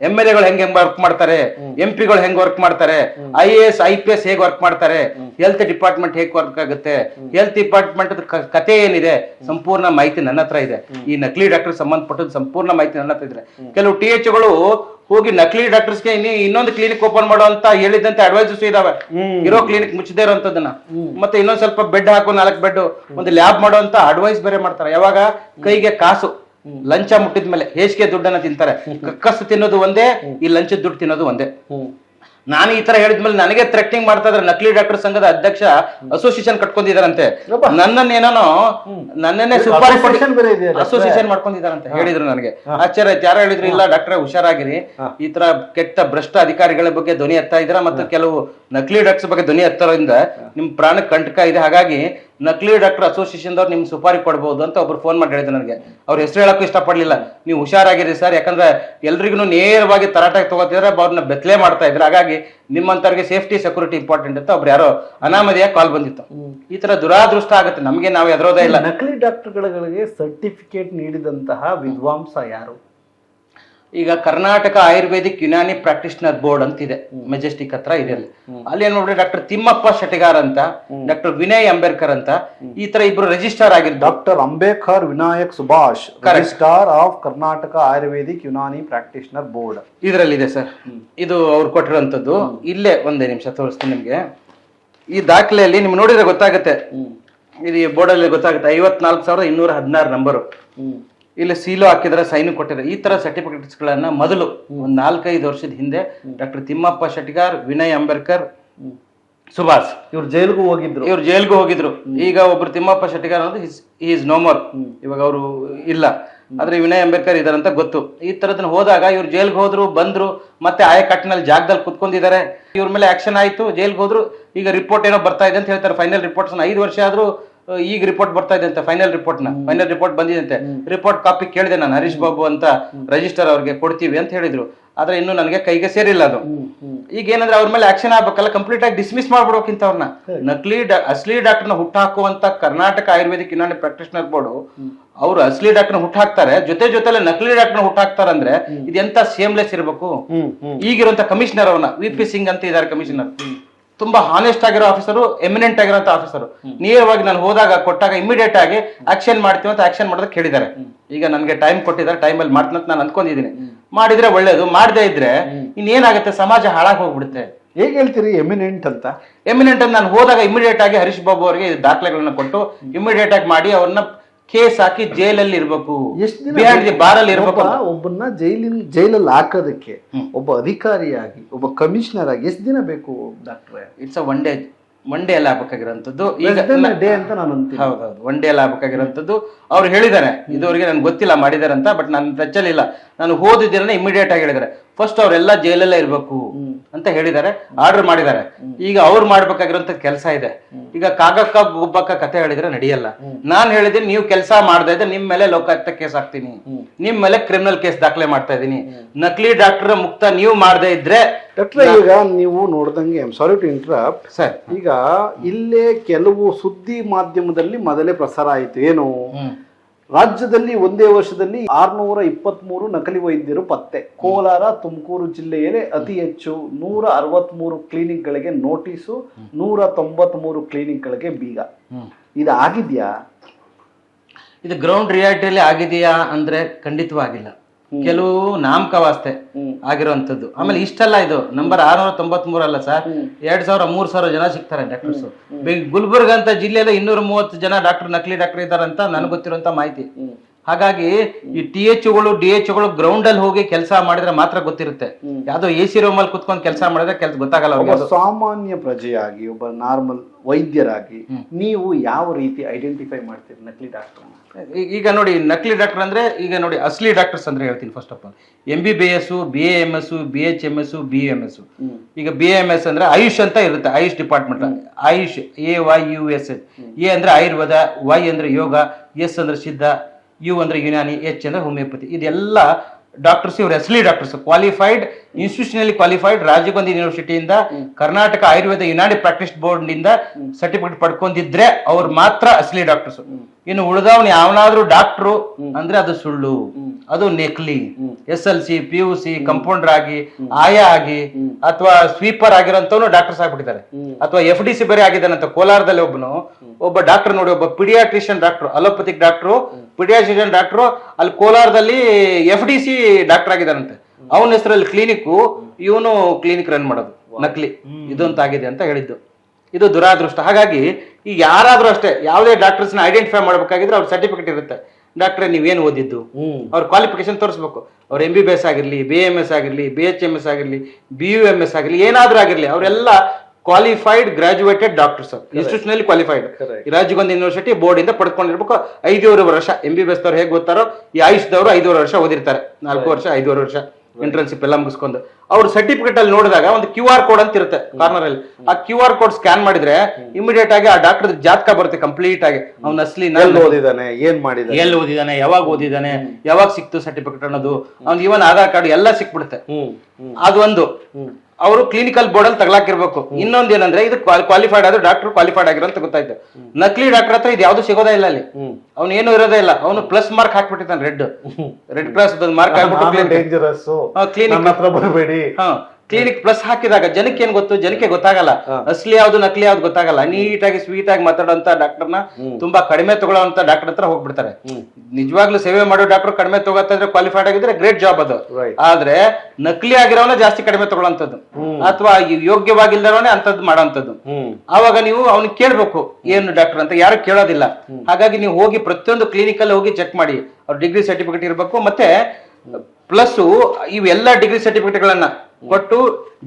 ಎಂ ಎಲ್ ಎಗಳು ಹೆಂಗೆ ವರ್ಕ್ ಮಾಡ್ತಾರೆ? ಎಂ ಪಿಗಳು ಹೆಂಗ್ ವರ್ಕ್ ಮಾಡ್ತಾರೆ? I A S I P S ಹೇಗೆ ವರ್ಕ್ ಮಾಡ್ತಾರೆ? ಹೆಲ್ತ್ ಡಿಪಾರ್ಟ್ಮೆಂಟ್ ಹೇಗೆ ವರ್ಕ್ ಆಗುತ್ತೆ? ಹೆಲ್ತ್ ಡಿಪಾರ್ಟ್ಮೆಂಟ್ ಕತೆ ಏನಿದೆ? ಸಂಪೂರ್ಣ ಮಾಹಿತಿ ನನ್ನ ಹತ್ರ ಇದೆ. ಈ ನಕಲಿ ಡಾಕ್ಟರ್ ಸಂಬಂಧಪಟ್ಟದ್ದು ಸಂಪೂರ್ಣ ಮಾಹಿತಿ ನನ್ನ ಹತ್ರ ಇದೆ. ಕೆಲವು ಟಿ ಎಚ್ಗಳು ಹೋಗಿ ನಕಲಿ ಡಾಕ್ಟರ್ಸ್ಗೆ ಇನ್ನೊಂದು ಕ್ಲಿನಿಕ್ ಓಪನ್ ಮಾಡೋ ಅಂತ ಹೇಳಿದಂತೆ ಅಡ್ವೈಸಸ್ ಇದಾವೆ. ಇರೋ ಕ್ಲಿನಿಕ್ ಮುಚ್ಚದೇ ಇರೋಂಥದ್ದನ್ನ. ಮತ್ತೆ ಇನ್ನೊಂದ್ ಸ್ವಲ್ಪ ಬೆಡ್ ಹಾಕೋ ನಾಲ್ಕು ಬೆಡ್ ಒಂದು ಲ್ಯಾಬ್ ಮಾಡೋ ಅಂತ ಅಡ್ವೈಸ್ ಬೇರೆ ಮಾಡ್ತಾರೆ. ಯಾವಾಗ? ಕೈಗೆ ಕಾಸು. ಲಂಚ ಮುಟ್ಟಿದ್ಮೇಲೆ ಹೇಸಿಗೆ ದುಡ್ಡನ್ನ ತಿಂತಾರೆ. ಕಕ್ಕಸ್ಸು ತಿನ್ನೋದು ಒಂದೇ ಈ ಲಂಚದ ದುಡ್ಡು ತಿನ್ನೋದು ಒಂದೇ. ನಾನು ಈ ತರ ಹೇಳಿದ್ಮೇಲೆ ನನಗೆ ಥ್ರೆಟ್ನಿಂಗ್ ಮಾಡ್ತಾ ಇದ್ರೆ ನಕಲಿ ಡಾಕ್ಟರ್ ಸಂಘದ ಅಧ್ಯಕ್ಷ ಅಸೋಸಿಯೇಷನ್ ಕಟ್ಕೊಂಡಿದಾರಂತೆ ನನ್ನನ್ನೇನೋ ನನ್ನನ್ನೇ ಸುಪಾರಿ Association ಬೇರೆ ಇದೆಯಲ್ಲ? ಅಸೋಸಿಯೇಷನ್ ಮಾಡ್ಕೊಂಡಿದಾರಂತೆ ಹೇಳಿದ್ರು ನನಗೆ. ಆಶ್ಚರ್ಯ ಆಯ್ತು. ಯಾರು ಹೇಳಿದ್ರು ಇಲ್ಲ ಡಾಕ್ಟರ್ ಹುಷಾರಾಗಿರಿ. ಈ ತರ ಕೆಟ್ಟ ಭ್ರಷ್ಟ ಅಧಿಕಾರಿಗಳ ಬಗ್ಗೆ ಧ್ವನಿ ಎತ್ತಾ ಇದ್ರ ಮತ್ತು ಕೆಲವು ನಕಲಿ ಡಾಕ್ಟರ್ಸ್ ಬಗ್ಗೆ ಧ್ವನಿ ಎತ್ತರೋದ್ರಿಂದ ನಿಮ್ ಪ್ರಾಣ ಕಂಟಕ ಇದೆ. ಹಾಗಾಗಿ ನಕಲಿ ಡಾಕ್ಟರ್ ಅಸೋಸಿಯೇಷನ್ ದವ್ರು ನಿಮ್ ಸುಪಾರಿ ಕೊಡ್ಬೋದು ಅಂತ ಒಬ್ರು ಫೋನ್ ಮಾಡಿ ಹೇಳಿದ್ರು ನನಗೆ. ಅವ್ರ ಹೆಸರು ಹೇಳೋಕ್ಕೂ ಇಷ್ಟಪಡಲಿಲ್ಲ. ನೀವು ಹುಷಾರಾಗಿರಿ ಸರ್, ಯಾಕಂದ್ರೆ ಎಲ್ರಿಗೂ ನೇರವಾಗಿ ತರಾಟಕ್ಕೆ ತಗೋತಿದ್ರೆ ಅವ್ರನ್ನ ಬೆತ್ತಲೆ ಮಾಡ್ತಾ ಇದ್ರು. ಹಾಗಾಗಿ ನಿಮ್ಮಂಥವ್ರಿಗೆ ಸೇಫ್ಟಿ, ಸೆಕ್ಯೂರಿಟಿ ಇಂಪಾರ್ಟೆಂಟ್ ಅಂತ ಒಬ್ರು ಯಾರೋ ಅನಾಮಧೇಯ ಕಾಲ್ ಬಂದಿತ್ತು. ಈ ತರ ದುರಾದೃಷ್ಟ ಆಗುತ್ತೆ. ನಮಗೆ ನಾವು ಎದುರೋದೇ ಇಲ್ಲ. ನಕಲಿ ಡಾಕ್ಟರ್ಗಳಿಗೆ ಸರ್ಟಿಫಿಕೇಟ್ ನೀಡಿದಂತಹ ವಿದ್ವಾಂಸ ಯಾರು? ಈಗ ಕರ್ನಾಟಕ ಆಯುರ್ವೇದಿಕ್ ಯುನಾನಿ ಪ್ರಾಕ್ಟಿಷನರ್ ಬೋರ್ಡ್ ಅಂತ ಇದೆ ಮೆಜೆಸ್ಟಿಕ್ ಹತ್ರ ಇದೆ ಅಲ್ಲಿ. ಅಲ್ಲಿ ಏನ್ ನೋಡ್ರಿ ಡಾಕ್ಟರ್ ತಿಮ್ಮಪ್ಪ ಶೆಟ್ಟಿಗಾರ್ ಅಂತ ಡಾಕ್ಟರ್ ವಿನಯ್ ಅಂಬೇಡ್ಕರ್ ಅಂತ ಈ ತರ ಇಬ್ರು ರಿಜಿಸ್ಟರ್ ಆಗಿದ್ರು. Doctor Ambedkar Vinayak Subhash register of Karnataka Ayurvedic Unani practitioner board. ಇದರಲ್ಲಿದೆ ಸರ್. ಇದು ಅವ್ರು ಕೊಟ್ಟಿರುವಂತದ್ದು ಇಲ್ಲೇ ಒಂದೇ ನಿಮಿಷ ತೋರಿಸ್ತೀನಿ ನಿಮ್ಗೆ. ಈ ದಾಖಲೆಯಲ್ಲಿ ನಿಮ್ಗೆ ನೋಡಿದ್ರೆ ಗೊತ್ತಾಗುತ್ತೆ. ಇದು ಬೋರ್ಡಲ್ಲಿ ಗೊತ್ತಾಗುತ್ತೆ. ಐವತ್ನಾಲ್ಕು ಸಾವಿರದ ಇನ್ನೂರ ಹದಿನಾರು ನಂಬರು ಇಲ್ಲಿ ಸೀಲು ಹಾಕಿದ್ರೆ ಸೈನು ಕೊಟ್ಟಿದ್ರೆ ಈ ತರ ಸರ್ಟಿಫಿಕೇಟ್ಸ್ ಗಳನ್ನ ಮೊದಲು ಒಂದ್ ನಾಲ್ಕೈದು ವರ್ಷದ ಹಿಂದೆ ಡಾಕ್ಟರ್ ತಿಮ್ಮಪ್ಪ ಶೆಟ್ಟಿಗಾರ್ ವಿನಯ್ ಅಂಬೇಡ್ಕರ್ ಸುಭಾಷ್ ಇವ್ರು ಜೈಲ್ಗೂ ಹೋಗಿದ್ರು. ಇವ್ರು ಜೈಲ್ಗೂ ಹೋಗಿದ್ರು. ಈಗ ಒಬ್ರು ತಿಮ್ಮಪ್ಪ ಶೆಟ್ಟಿಗಾರ್ ಅನ್ನೋದು ಈಸ್ ನೋ ಮೋರ್ ಇವಾಗ ಅವರು ಇಲ್ಲ. ಆದ್ರೆ ವಿನಯ್ ಅಂಬೇಡ್ಕರ್ ಇದಾರಂತ ಗೊತ್ತು. ಈ ತರದನ್ನ ಹೋದಾಗ ಇವ್ರು ಜೈಲ್ಗೆ ಹೋದ್ರು ಬಂದ್ರು ಮತ್ತೆ ಆಯಕಟ್ಟಿನಲ್ಲಿ ಜಾಗದಲ್ಲಿ ಕುತ್ಕೊಂಡಿದ್ದಾರೆ. ಇವ್ರ ಮೇಲೆ ಆಕ್ಷನ್ ಆಯ್ತು ಜೈಲ್ಗೆ ಹೋದ್ರು. ಈಗ ರಿಪೋರ್ಟ್ ಏನೋ ಬರ್ತಾ ಇದೆ ಅಂತ ಹೇಳ್ತಾರೆ. ಫೈನಲ್ ರಿಪೋರ್ಟ್ಸ್ ಐದು ವರ್ಷ ಆದ್ರೂ ಈಗ ರಿಪೋರ್ಟ್ ಬರ್ತಾ ಇದೆ ಅಂತ ಫೈನಲ್ ರಿಪೋರ್ಟ್ನ. ಫೈನಲ್ ರಿಪೋರ್ಟ್ ಬಂದಿದೆ ಅಂತೆ ರಿಪೋರ್ಟ್ ಕಾಪಿ ಕೇಳಿದೆ ನಾನು ಹರೀಶ್ ಬಾಬು ಅಂತ ರಿಜಿಸ್ಟರ್ ಅವ್ರಿಗೆ ಕೊಡ್ತೀವಿ ಅಂತ ಹೇಳಿದ್ರು. ಆದ್ರೆ ಇನ್ನು ನನಗೆ ಕೈಗೆ ಸೇರಿಲ್ಲ ಅದು. ಈಗ ಏನಂದ್ರೆ ಅವ್ರ ಮೇಲೆ ಆಕ್ಷನ್ ಆಗ್ಬೇಕಲ್ಲ ಕಂಪ್ಲೀಟ್ ಆಗಿ ಡಿಸ್ಮಿಸ್ ಮಾಡ್ಬಿಡೋಕ್ಕಿಂತ ಅವ್ರನ್ನ ನಕಲಿ ಡಾಕ್ಟರ್ನ ಡಾಕ್ಟರ್ನ ಹುಟ್ಟಾಕುವಂತ ಕರ್ನಾಟಕ ಆಯುರ್ವೇದಿಕ್ ಯುನಾನಿ ಪ್ರಾಕ್ಟಿಷನರ್ ಬೋರ್ಡ್ ಅವ್ರು ಅಸ್ಲಿ ಡಾಕ್ಟರ್ನ ಹುಟ್ಟಾಕ್ತಾರೆ. ಜೊತೆ ಜೊತೆಲೆ ನಕಲಿ ಡಾಕ್ಟರ್ನ ಹುಟ್ಟಾಕ್ತಾರೆ ಅಂದ್ರೆ ಇದೆಂತ ಸೇಮ್ಲೆಸ್ ಇರಬೇಕು? ಈಗಿರುವಂತ ಕಮಿಷನರ್ ಅವನ ವಿ ಪಿ ಸಿಂಗ್ ಅಂತ ಇದಾರೆ ಕಮಿಷನರ್ ತುಂಬಾ ಹಾನೆಸ್ಟ್ ಆಗಿರೋ ಆಫೀಸರು ಎಮಿನೆಂಟ್ ಆಗಿರೋ ಆಫೀಸರು ನೇರವಾಗಿ ನಾನು ಹೋದಾಗ ಕೊಟ್ಟಾಗ ಇಮಿಡಿಯೇಟ್ ಆಗಿ ಆಕ್ಷನ್ ಮಾಡ್ತೀವಿ ಅಂತ ಆಕ್ಷನ್ ಮಾಡೋದಕ್ಕೆ ಹೇಳಿದ್ದಾರೆ. ಈಗ ನನಗೆ ಟೈಮ್ ಕೊಟ್ಟಿದ್ದಾರೆ ಟೈಮ್ ಅಲ್ಲಿ ಮಾಡ್ತೀನಿ ಅಂತ ನಾನು ಅನ್ಕೊಂಡಿದ್ದೀನಿ ಮಾಡಿದ್ರೆ ಒಳ್ಳೇದು ಮಾಡದೇ ಇದ್ರೆ ಇನ್ನೇನಾಗುತ್ತೆ ಸಮಾಜ ಹಾಳಾಗಿ ಹೋಗ್ಬಿಡುತ್ತೆ ಹೇಗೆ ಹೇಳ್ತೀರಿ ಎಮಿನೆಂಟ್ ಅಂತ? ಎಮಿನೆಂಟ್ ಅಂತ ನಾನು ಹೋದಾಗ ಇಮಿಡಿಯೇಟ್ ಆಗಿ ಹರೀಶ್ ಬಾಬು ಅವರಿಗೆ ದಾಖಲೆಗಳನ್ನ ಕೊಟ್ಟು ಇಮಿಡಿಯೇಟ್ ಆಗಿ ಮಾಡಿ ಅವ್ರನ್ನ ಕೇಸ್ ಹಾಕಿ ಜೈಲಲ್ಲಿ ಇರ್ಬೇಕು ಎಷ್ಟು ದಿನ ಬಾರಲ್ಲಿ ಇರ್ಬೇಕು ಒಬ್ಬ- ಒಬ್ಬನ್ನ ಜೈಲಿನ ಜೈಲಲ್ಲಿ ಹಾಕೋದಕ್ಕೆ ಒಬ್ಬ ಅಧಿಕಾರಿಯಾಗಿ ಒಬ್ಬ ಕಮಿಷನರ್ ಆಗಿ ಎಷ್ಟು ದಿನ ಬೇಕು ಡಾಕ್ಟ್ರೆ? It's uh one day one day ಅಲ್ಲಿ ಆಗ್ಬೇಕಾಗಿರೋಂಥದ್ದು. ಈಗ ಡೇ ಅಂತ ನಾನು ಅಂತೀನಿ. ಹೌದೌದು ಒನ್ ಡೇ ಅಲ್ಲಿ ಆಗ್ಬೇಕಾಗಿರೋಂಥದ್ದು. ಅವ್ರು ಹೇಳಿದ್ದಾರೆ ಇದುವರೆಗೆ ನನ್ಗೆ ಗೊತ್ತಿಲ್ಲ ಮಾಡಿದಾರೆ ಅಂತ ಬಟ್ ನಾನು ಟಚಲ್ಲಿ ಇಲ್ಲ ನಾನು ಹೋದಿದ್ದೀರನ್ನ ಇಮಿಡಿಯೇಟ್ ಆಗಿ ಹೇಳಿದ್ದಾರೆ. ಫಸ್ಟ್ ಅವರೆಲ್ಲ ಜೈಲಲ್ಲೇ ಇರ್ಬೇಕು ಅಂತ ಹೇಳಿದ್ದಾರೆ ಆರ್ಡರ್ ಮಾಡಿದ್ದಾರೆ. ಈಗ ಅವ್ರು ಮಾಡ್ಬೇಕಾಗಿರೋ ಕೆಲಸ ಇದೆ. ಈಗ ಕಾಗಕ್ಕ ಗುಬ್ಬಕ್ಕ ಕತೆ ಹೇಳಿದ್ರೆ ನಡೆಯಲ್ಲ. ನಾನ್ ಹೇಳಿದೀನಿ ನೀವು ಕೆಲಸ ಮಾಡ್ತಾ ಇದ್ರೆ ನಿಮ್ ಮೇಲೆ ಲೋಕಾಯುಕ್ತ ಕೇಸ್ ಹಾಕ್ತೀನಿ. ನಿಮ್ ಮೇಲೆ ಕ್ರಿಮಿನಲ್ ಕೇಸ್ ದಾಖಲೆ ಮಾಡ್ತಾ ಇದೀನಿ ನಕಲಿ ಡಾಕ್ಟರ್ ಮುಕ್ತ ನೀವು ಮಾಡದೇ ಇದ್ರೆ ಡಾಕ್ಟರ್ ಈಗ ನೀವು ನೋಡ್ದಂಗೆ ಸಾರಿ ಟು ಇಂಟ್ರಪ್ಟ್ ಸರ್. ಈಗ ಇಲ್ಲೇ ಕೆಲವು ಸುದ್ದಿ ಮಾಧ್ಯಮದಲ್ಲಿ ಮೊದಲೇ ಪ್ರಸಾರ ಆಯ್ತು. ಏನು? ರಾಜ್ಯದಲ್ಲಿ ಒಂದೇ ವರ್ಷದಲ್ಲಿ ಆರ್ನೂರ ಇಪ್ಪತ್ಮೂರು ನಕಲಿ ವೈದ್ಯರು ಪತ್ತೆ. ಕೋಲಾರ ತುಮಕೂರು ಜಿಲ್ಲೆಯಲ್ಲೇ ಅತಿ ಹೆಚ್ಚು ನೂರ ಅರವತ್ಮೂರು ಕ್ಲಿನಿಕ್ಗಳಿಗೆ ನೋಟಿಸು ನೂರ ತೊಂಬತ್ಮೂರು ಕ್ಲಿನಿಕ್ಗಳಿಗೆ ಬೀಗ. ಇದು ಆಗಿದ್ಯಾ ಇದು ಗ್ರೌಂಡ್ ರಿಯಾಲಿಟಿಯಲ್ಲಿ ಆಗಿದೆಯಾ ಅಂದ್ರೆ ಖಂಡಿತವಾಗಿಲ್ಲ. ಕೆಲವು ನಾಮಕವಾಸ್ತೆ ಆಗಿರುವಂತದ್ದು ಆಮೇಲೆ ಇಷ್ಟಲ್ಲ ಇದು ನಂಬರ್ ಆರ್ನೂರ ತೊಂಬತ್ ಅಲ್ಲ ಸರ್ ಎರಡ್ ಸಾವಿರ ಮೂರ್ ಸಾವಿರ ಜನ ಸಿಗ್ತಾರೆ ಡಾಕ್ಟರ್ಸ್ ಗುಲ್ಬರ್ಗ ಅಂತ ಜಿಲ್ಲೆಯಲ್ಲಿ ಇನ್ನೂರ ಮೂವತ್ತು ಜನ ಡಾಕ್ಟರ್ ನಕಲಿ ಡಾಕ್ಟರ್ ಇದಾರಂತ ನನಗೆ ಗೊತ್ತಿರುವಂತ ಮಾಹಿತಿ. ಹಾಗಾಗಿ ಈ ಟಿ ಎಚ್ಗಳು ಡಿ ಎಚ್ಗಳು ಗ್ರೌಂಡ್ ಅಲ್ಲಿ ಹೋಗಿ ಕೆಲಸ ಮಾಡಿದ್ರೆ ಮಾತ್ರ ಗೊತ್ತಿರುತ್ತೆ. ಯಾವ್ದೋ ಎ ಸಿ ರೂಮ್ ಅಲ್ಲಿ ಕುತ್ಕೊಂಡು ಕೆಲಸ ಮಾಡಿದ್ರೆ ಕೆಲಸ ಗೊತ್ತಾಗಲ್ಲ ಒಬ್ಬ ಸಾಮಾನ್ಯ ಪ್ರಜೆಯಾಗಿ ಒಬ್ಬ ನಾರ್ಮಲ್ ವೈದ್ಯರಾಗಿ ನೀವು ಯಾವ ರೀತಿ ಐಡೆಂಟಿಫೈ ಮಾಡ್ತೀರಿ ನಕಲಿ ಡಾಕ್ಟರ್ ಈಗ ನೋಡಿ ನಕಲಿ ಡಾಕ್ಟರ್ ಅಂದ್ರೆ ಈಗ ನೋಡಿ ಅಸಲಿ ಡಾಕ್ಟರ್ಸ್ ಅಂದ್ರೆ ಹೇಳ್ತೀನಿ first of all M B B S B A M S B H M S B M S ಈಗ ಬಿ ಎಂ ಎಸ್ ಅಂದ್ರೆ ಆಯುಷ್ ಅಂತ ಇರುತ್ತೆ Ayush department Ayush A Y U S A ಅಂದ್ರೆ ಆಯುರ್ವೇದ ವೈ ಅಂದ್ರೆ ಯೋಗ S ಅಂದ್ರೆ Siddha U ಅಂದ್ರೆ Unani H ಅಂದ್ರೆ homeopathy ಇದೆಲ್ಲ ಡಾಕ್ಟರ್ಸ್ ಇವರು ಎಸ್ಲಿ doctors qualified institutionally qualified Rajiv Gandhi ಯೂನಿವರ್ಸಿಟಿಯಿಂದ Karnataka Ayurveda Unani practice ಬೋರ್ಡ್ನಿಂದ ಸರ್ಟಿಫಿಕೇಟ್ ಪಡ್ಕೊಂಡಿದ್ರೆ ಅವ್ರು ಮಾತ್ರ ಅಸಲಿ ಡಾಕ್ಟರ್ಸ್ ಇನ್ನು ಉಳಿದವನು ಯಾವನಾದ್ರೂ ಡಾಕ್ಟ್ರು ಅಂದ್ರೆ ಅದು ಸುಳ್ಳು. ಅದು ನೆಕ್ಲಿ. S L C P U C compounder ಆಗಿ ಆಯಾ ಆಗಿ ಅಥವಾ ಸ್ವೀಪರ್ ಆಗಿರೋಂಥವ್ನು ಡಾಕ್ಟರ್ಸ್ ಆಗ್ಬಿಟ್ಟಿದ್ದಾರೆ. ಅಥವಾ ಎಫ್ ಡಿ ಸಿ ಬೇರೆ ಆಗಿದ್ದಾನಂತ ಕೋಲಾರದಲ್ಲಿ ಒಬ್ಬನು ಒಬ್ಬ ಡಾಕ್ಟರ್ ನೋಡಿ ಒಬ್ಬ paediatrician doctor allopathic doctor paediatrician doctor ಅಲ್ಲಿ ಕೋಲಾರದಲ್ಲಿ ಎಫ್ ಡಿ ಸಿ ಡಾಕ್ಟರ್ ಆಗಿದ್ದಾನಂತೆ. ಅವನ ಹೆಸರಲ್ಲಿ ಕ್ಲಿನಿಕ್ ಇವನು ಕ್ಲಿನಿಕ್ ರನ್ ಮಾಡೋದು ನಕಲಿ. ಇದಂತಾಗಿದೆ ಅಂತ ಹೇಳಿದ್ದು. ಇದು ದುರಾದೃಷ್ಟ. ಹಾಗಾಗಿ ಈ ಯಾರಾದ್ರೂ ಅಷ್ಟೇ ಯಾವುದೇ ಡಾಕ್ಟರ್ಸ್ನ ಐಡೆಂಟಿಫೈ ಮಾಡಬೇಕಾಗಿದ್ರೆ ಅವ್ರ ಸರ್ಟಿಫಿಕೇಟ್ ಇರುತ್ತೆ. ಡಾಕ್ಟ್ರೆ ನೀವೇನು ಓದಿದ್ದು? ಅವ್ರ ಕ್ವಾಲಿಫಿಕೇಶನ್ ತೋರಿಸ್ಬೇಕು. ಅವ್ರ ಎಂ ಬಿ ಬಿ ಎಸ್ ಆಗಿರಲಿ ಬಿ ಎಂ ಎಸ್ ಆಗಿರಲಿ ಬಿ ಎಚ್ ಎಂ ಎಸ್ ಆಗಿರಲಿ ಬಿ ಯು ಎಂ ಎಸ್ ಆಗಿರಲಿ ಏನಾದ್ರೂ ಆಗಿರಲಿ ಅವರೆಲ್ಲ ಕ್ವಾಲಿಫೈಡ್ ಗ್ರಾಜುಯೇಟೆಡ್ ಡಾಕ್ಟರ್ಸ್ ಇನ್ಸ್ಟಿಟ್ಯೂಷನಲ್ಲಿ ಕ್ವಾಲಿಫೈಡ್ ರಾಜ್ಯಗೊಂದು ರಾಜೀವ್ ಗಾಂಧಿ ಯೂನಿವರ್ಸಿಟಿ ಬೋರ್ಡ್ ಇಂದ ಪಡ್ಕೊಂಡಿರ್ಬೇಕು. ಐದೂವರೆ ವರ್ಷ ಎಂ ಬಿ ಬಿ ಎಸ್ ದವ್ರು ಹೇಗೆ ಗೊತ್ತಾರೋ ಈ ಆಯುಷ್ದವರು ಐದೂವರೆ ವರ್ಷ ಓದಿರ್ತಾರೆ. ನಾಲ್ಕು ವರ್ಷ ಐದೂವರೆ ವರ್ಷ ಇಂಟರ್ನ್ಶಿಪ್ ಎಲ್ಲ ಮುಗಿಸ್ಕೊಂಡು. ಅವ್ರ ಸರ್ಟಿಫಿಕೇಟ್ ಅಲ್ಲಿ ನೋಡಿದಾಗ ಒಂದು ಕ್ಯೂ ಆರ್ ಕೋಡ್ ಅಂತ ಇರುತ್ತೆ ಕಾರ್ನರ್ ಅಲ್ಲಿ. ಆ ಕ್ಯೂ ಆರ್ ಕೋಡ್ ಸ್ಕ್ಯಾನ್ ಮಾಡಿದ್ರೆ ಇಮಿಡಿಯೇಟ್ ಆಗಿ ಆ ಡಾಕ್ಟರ್ ಜಾತಕ ಬರುತ್ತೆ ಕಂಪ್ಲೀಟ್ ಆಗಿ. ಅವ್ನ ಅಸ್ಲಿ ಓದಿದಾನೆ ಏನ್ ಮಾಡಿದಾನೆ? ಎಲ್ಲಿ ಓದಿದಾನೆ ಯಾವಾಗ ಓದಿದಾನೆ ಯಾವಾಗ ಸಿಕ್ತು ಸರ್ಟಿಫಿಕೇಟ್ ಅನ್ನೋದು. ಅವ್ನ್ ಇವನ್ ಆಧಾರ್ ಕಾರ್ಡ್ ಎಲ್ಲ ಸಿಕ್ಬಿಡುತ್ತೆ. ಹ್ಮ್. ಹ್ಮ್. ಅದು ಒಂದು. ಅವರು ಕ್ಲಿನಿಕಲ್ ಬೋರ್ಡ್ ಅಲ್ಲಿ ತಗಲಾಕಿರ್ಬೇಕು. ಇನ್ನೊಂದ್ ಏನಂದ್ರೆ ಇದು ಕ್ವಾಲಿಫೈಡ್ ಆದ್ರೆ ಡಾಕ್ಟರ್ ಕ್ವಾಲಿಫೈಡ್ ಆಗಿರೋ ಅಂತ ಗೊತ್ತಾಯ್ತು. ನಕಲಿ ಡಾಕ್ಟರ್ ಹತ್ರ ಇದು ಯಾವ್ದು ಸಿಗೋದೇ ಇಲ್ಲ ಅಲ್ಲಿ. ಅವ್ನು ಏನು ಇರೋದೇ ಇಲ್ಲ. ಅವನು ಪ್ಲಸ್ ಮಾರ್ಕ್ ಹಾಕ್ಬಿಟ್ಟಿದ್ದಾನೆ ರೆಡ್ ರೆಡ್ ಕ್ರಾಸ್ ಮಾರ್ಕ್ ಹಾಕ್ಬಿಟ್ಟು ಹಾ ಕ್ಲಿನಿಕ್ ಕ್ಲಿನಿಕ್ ಪ್ಲಸ್ ಹಾಕಿದಾಗ ಜನಕ್ಕೆ ಏನ್ ಗೊತ್ತು? ಜನಕ್ಕೆ ಗೊತ್ತಾಗಲ್ಲ. ಅಸ್ಲಿ ಯಾವ್ದು ನಕಲಿ ಯಾವ್ದು ಗೊತ್ತಾಗಲ್ಲ. ನೀಟಾಗಿ ಸ್ವೀಟ್ ಆಗಿ ಮಾತಾಡೋಂತ ಡಾಕ್ಟರ್ನ ತುಂಬಾ ಕಡಿಮೆ ತಗೊಳ್ಳುವಂತ ಡಾಕ್ಟರ್ ಹತ್ರ ಹೋಗ್ಬಿಡ್ತಾರೆ. ನಿಜವಾಗ್ಲೂ ಸೇವೆ ಮಾಡೋ ಡಾಕ್ಟರ್ ಕಡಿಮೆ ತಗೋತಂದ್ರೆ ಕ್ವಾಲಿಫೈಡ್ ಆಗಿದ್ರೆ ಗ್ರೇಟ್ ಜಾಬ್ ಅದು. ಆದ್ರೆ ನಕಲಿ ಆಗಿರೋನ ಜಾಸ್ತಿ ಕಡಿಮೆ ತಗೊಳ್ಳೋಂಥದ್ದು. ಅಥವಾ ಯೋಗ್ಯವಾಗಿಲ್ದವನೇ ಅಂತದ್ದು ಮಾಡೋಂಥದ್ದು. ಅವಾಗ ಆವಾಗ ನೀವು ಅವ್ನಿಗೆ ಕೇಳ್ಬೇಕು ಏನು ಡಾಕ್ಟರ್ ಅಂತ. ಯಾರು ಕೇಳೋದಿಲ್ಲ. ಹಾಗಾಗಿ ನೀವು ಹೋಗಿ ಪ್ರತಿಯೊಂದು ಕ್ಲಿನಿಕ್ ಅಲ್ಲಿ ಹೋಗಿ ಚೆಕ್ ಮಾಡಿ. ಅವ್ರ ಡಿಗ್ರಿ ಸರ್ಟಿಫಿಕೇಟ್ ಇರಬೇಕು ಮತ್ತೆ ಪ್ಲಸ್ ಇವೆಲ್ಲ ಡಿಗ್ರಿ ಸರ್ಟಿಫಿಕೇಟ್ಗಳನ್ನ ಕೊಟ್ಟು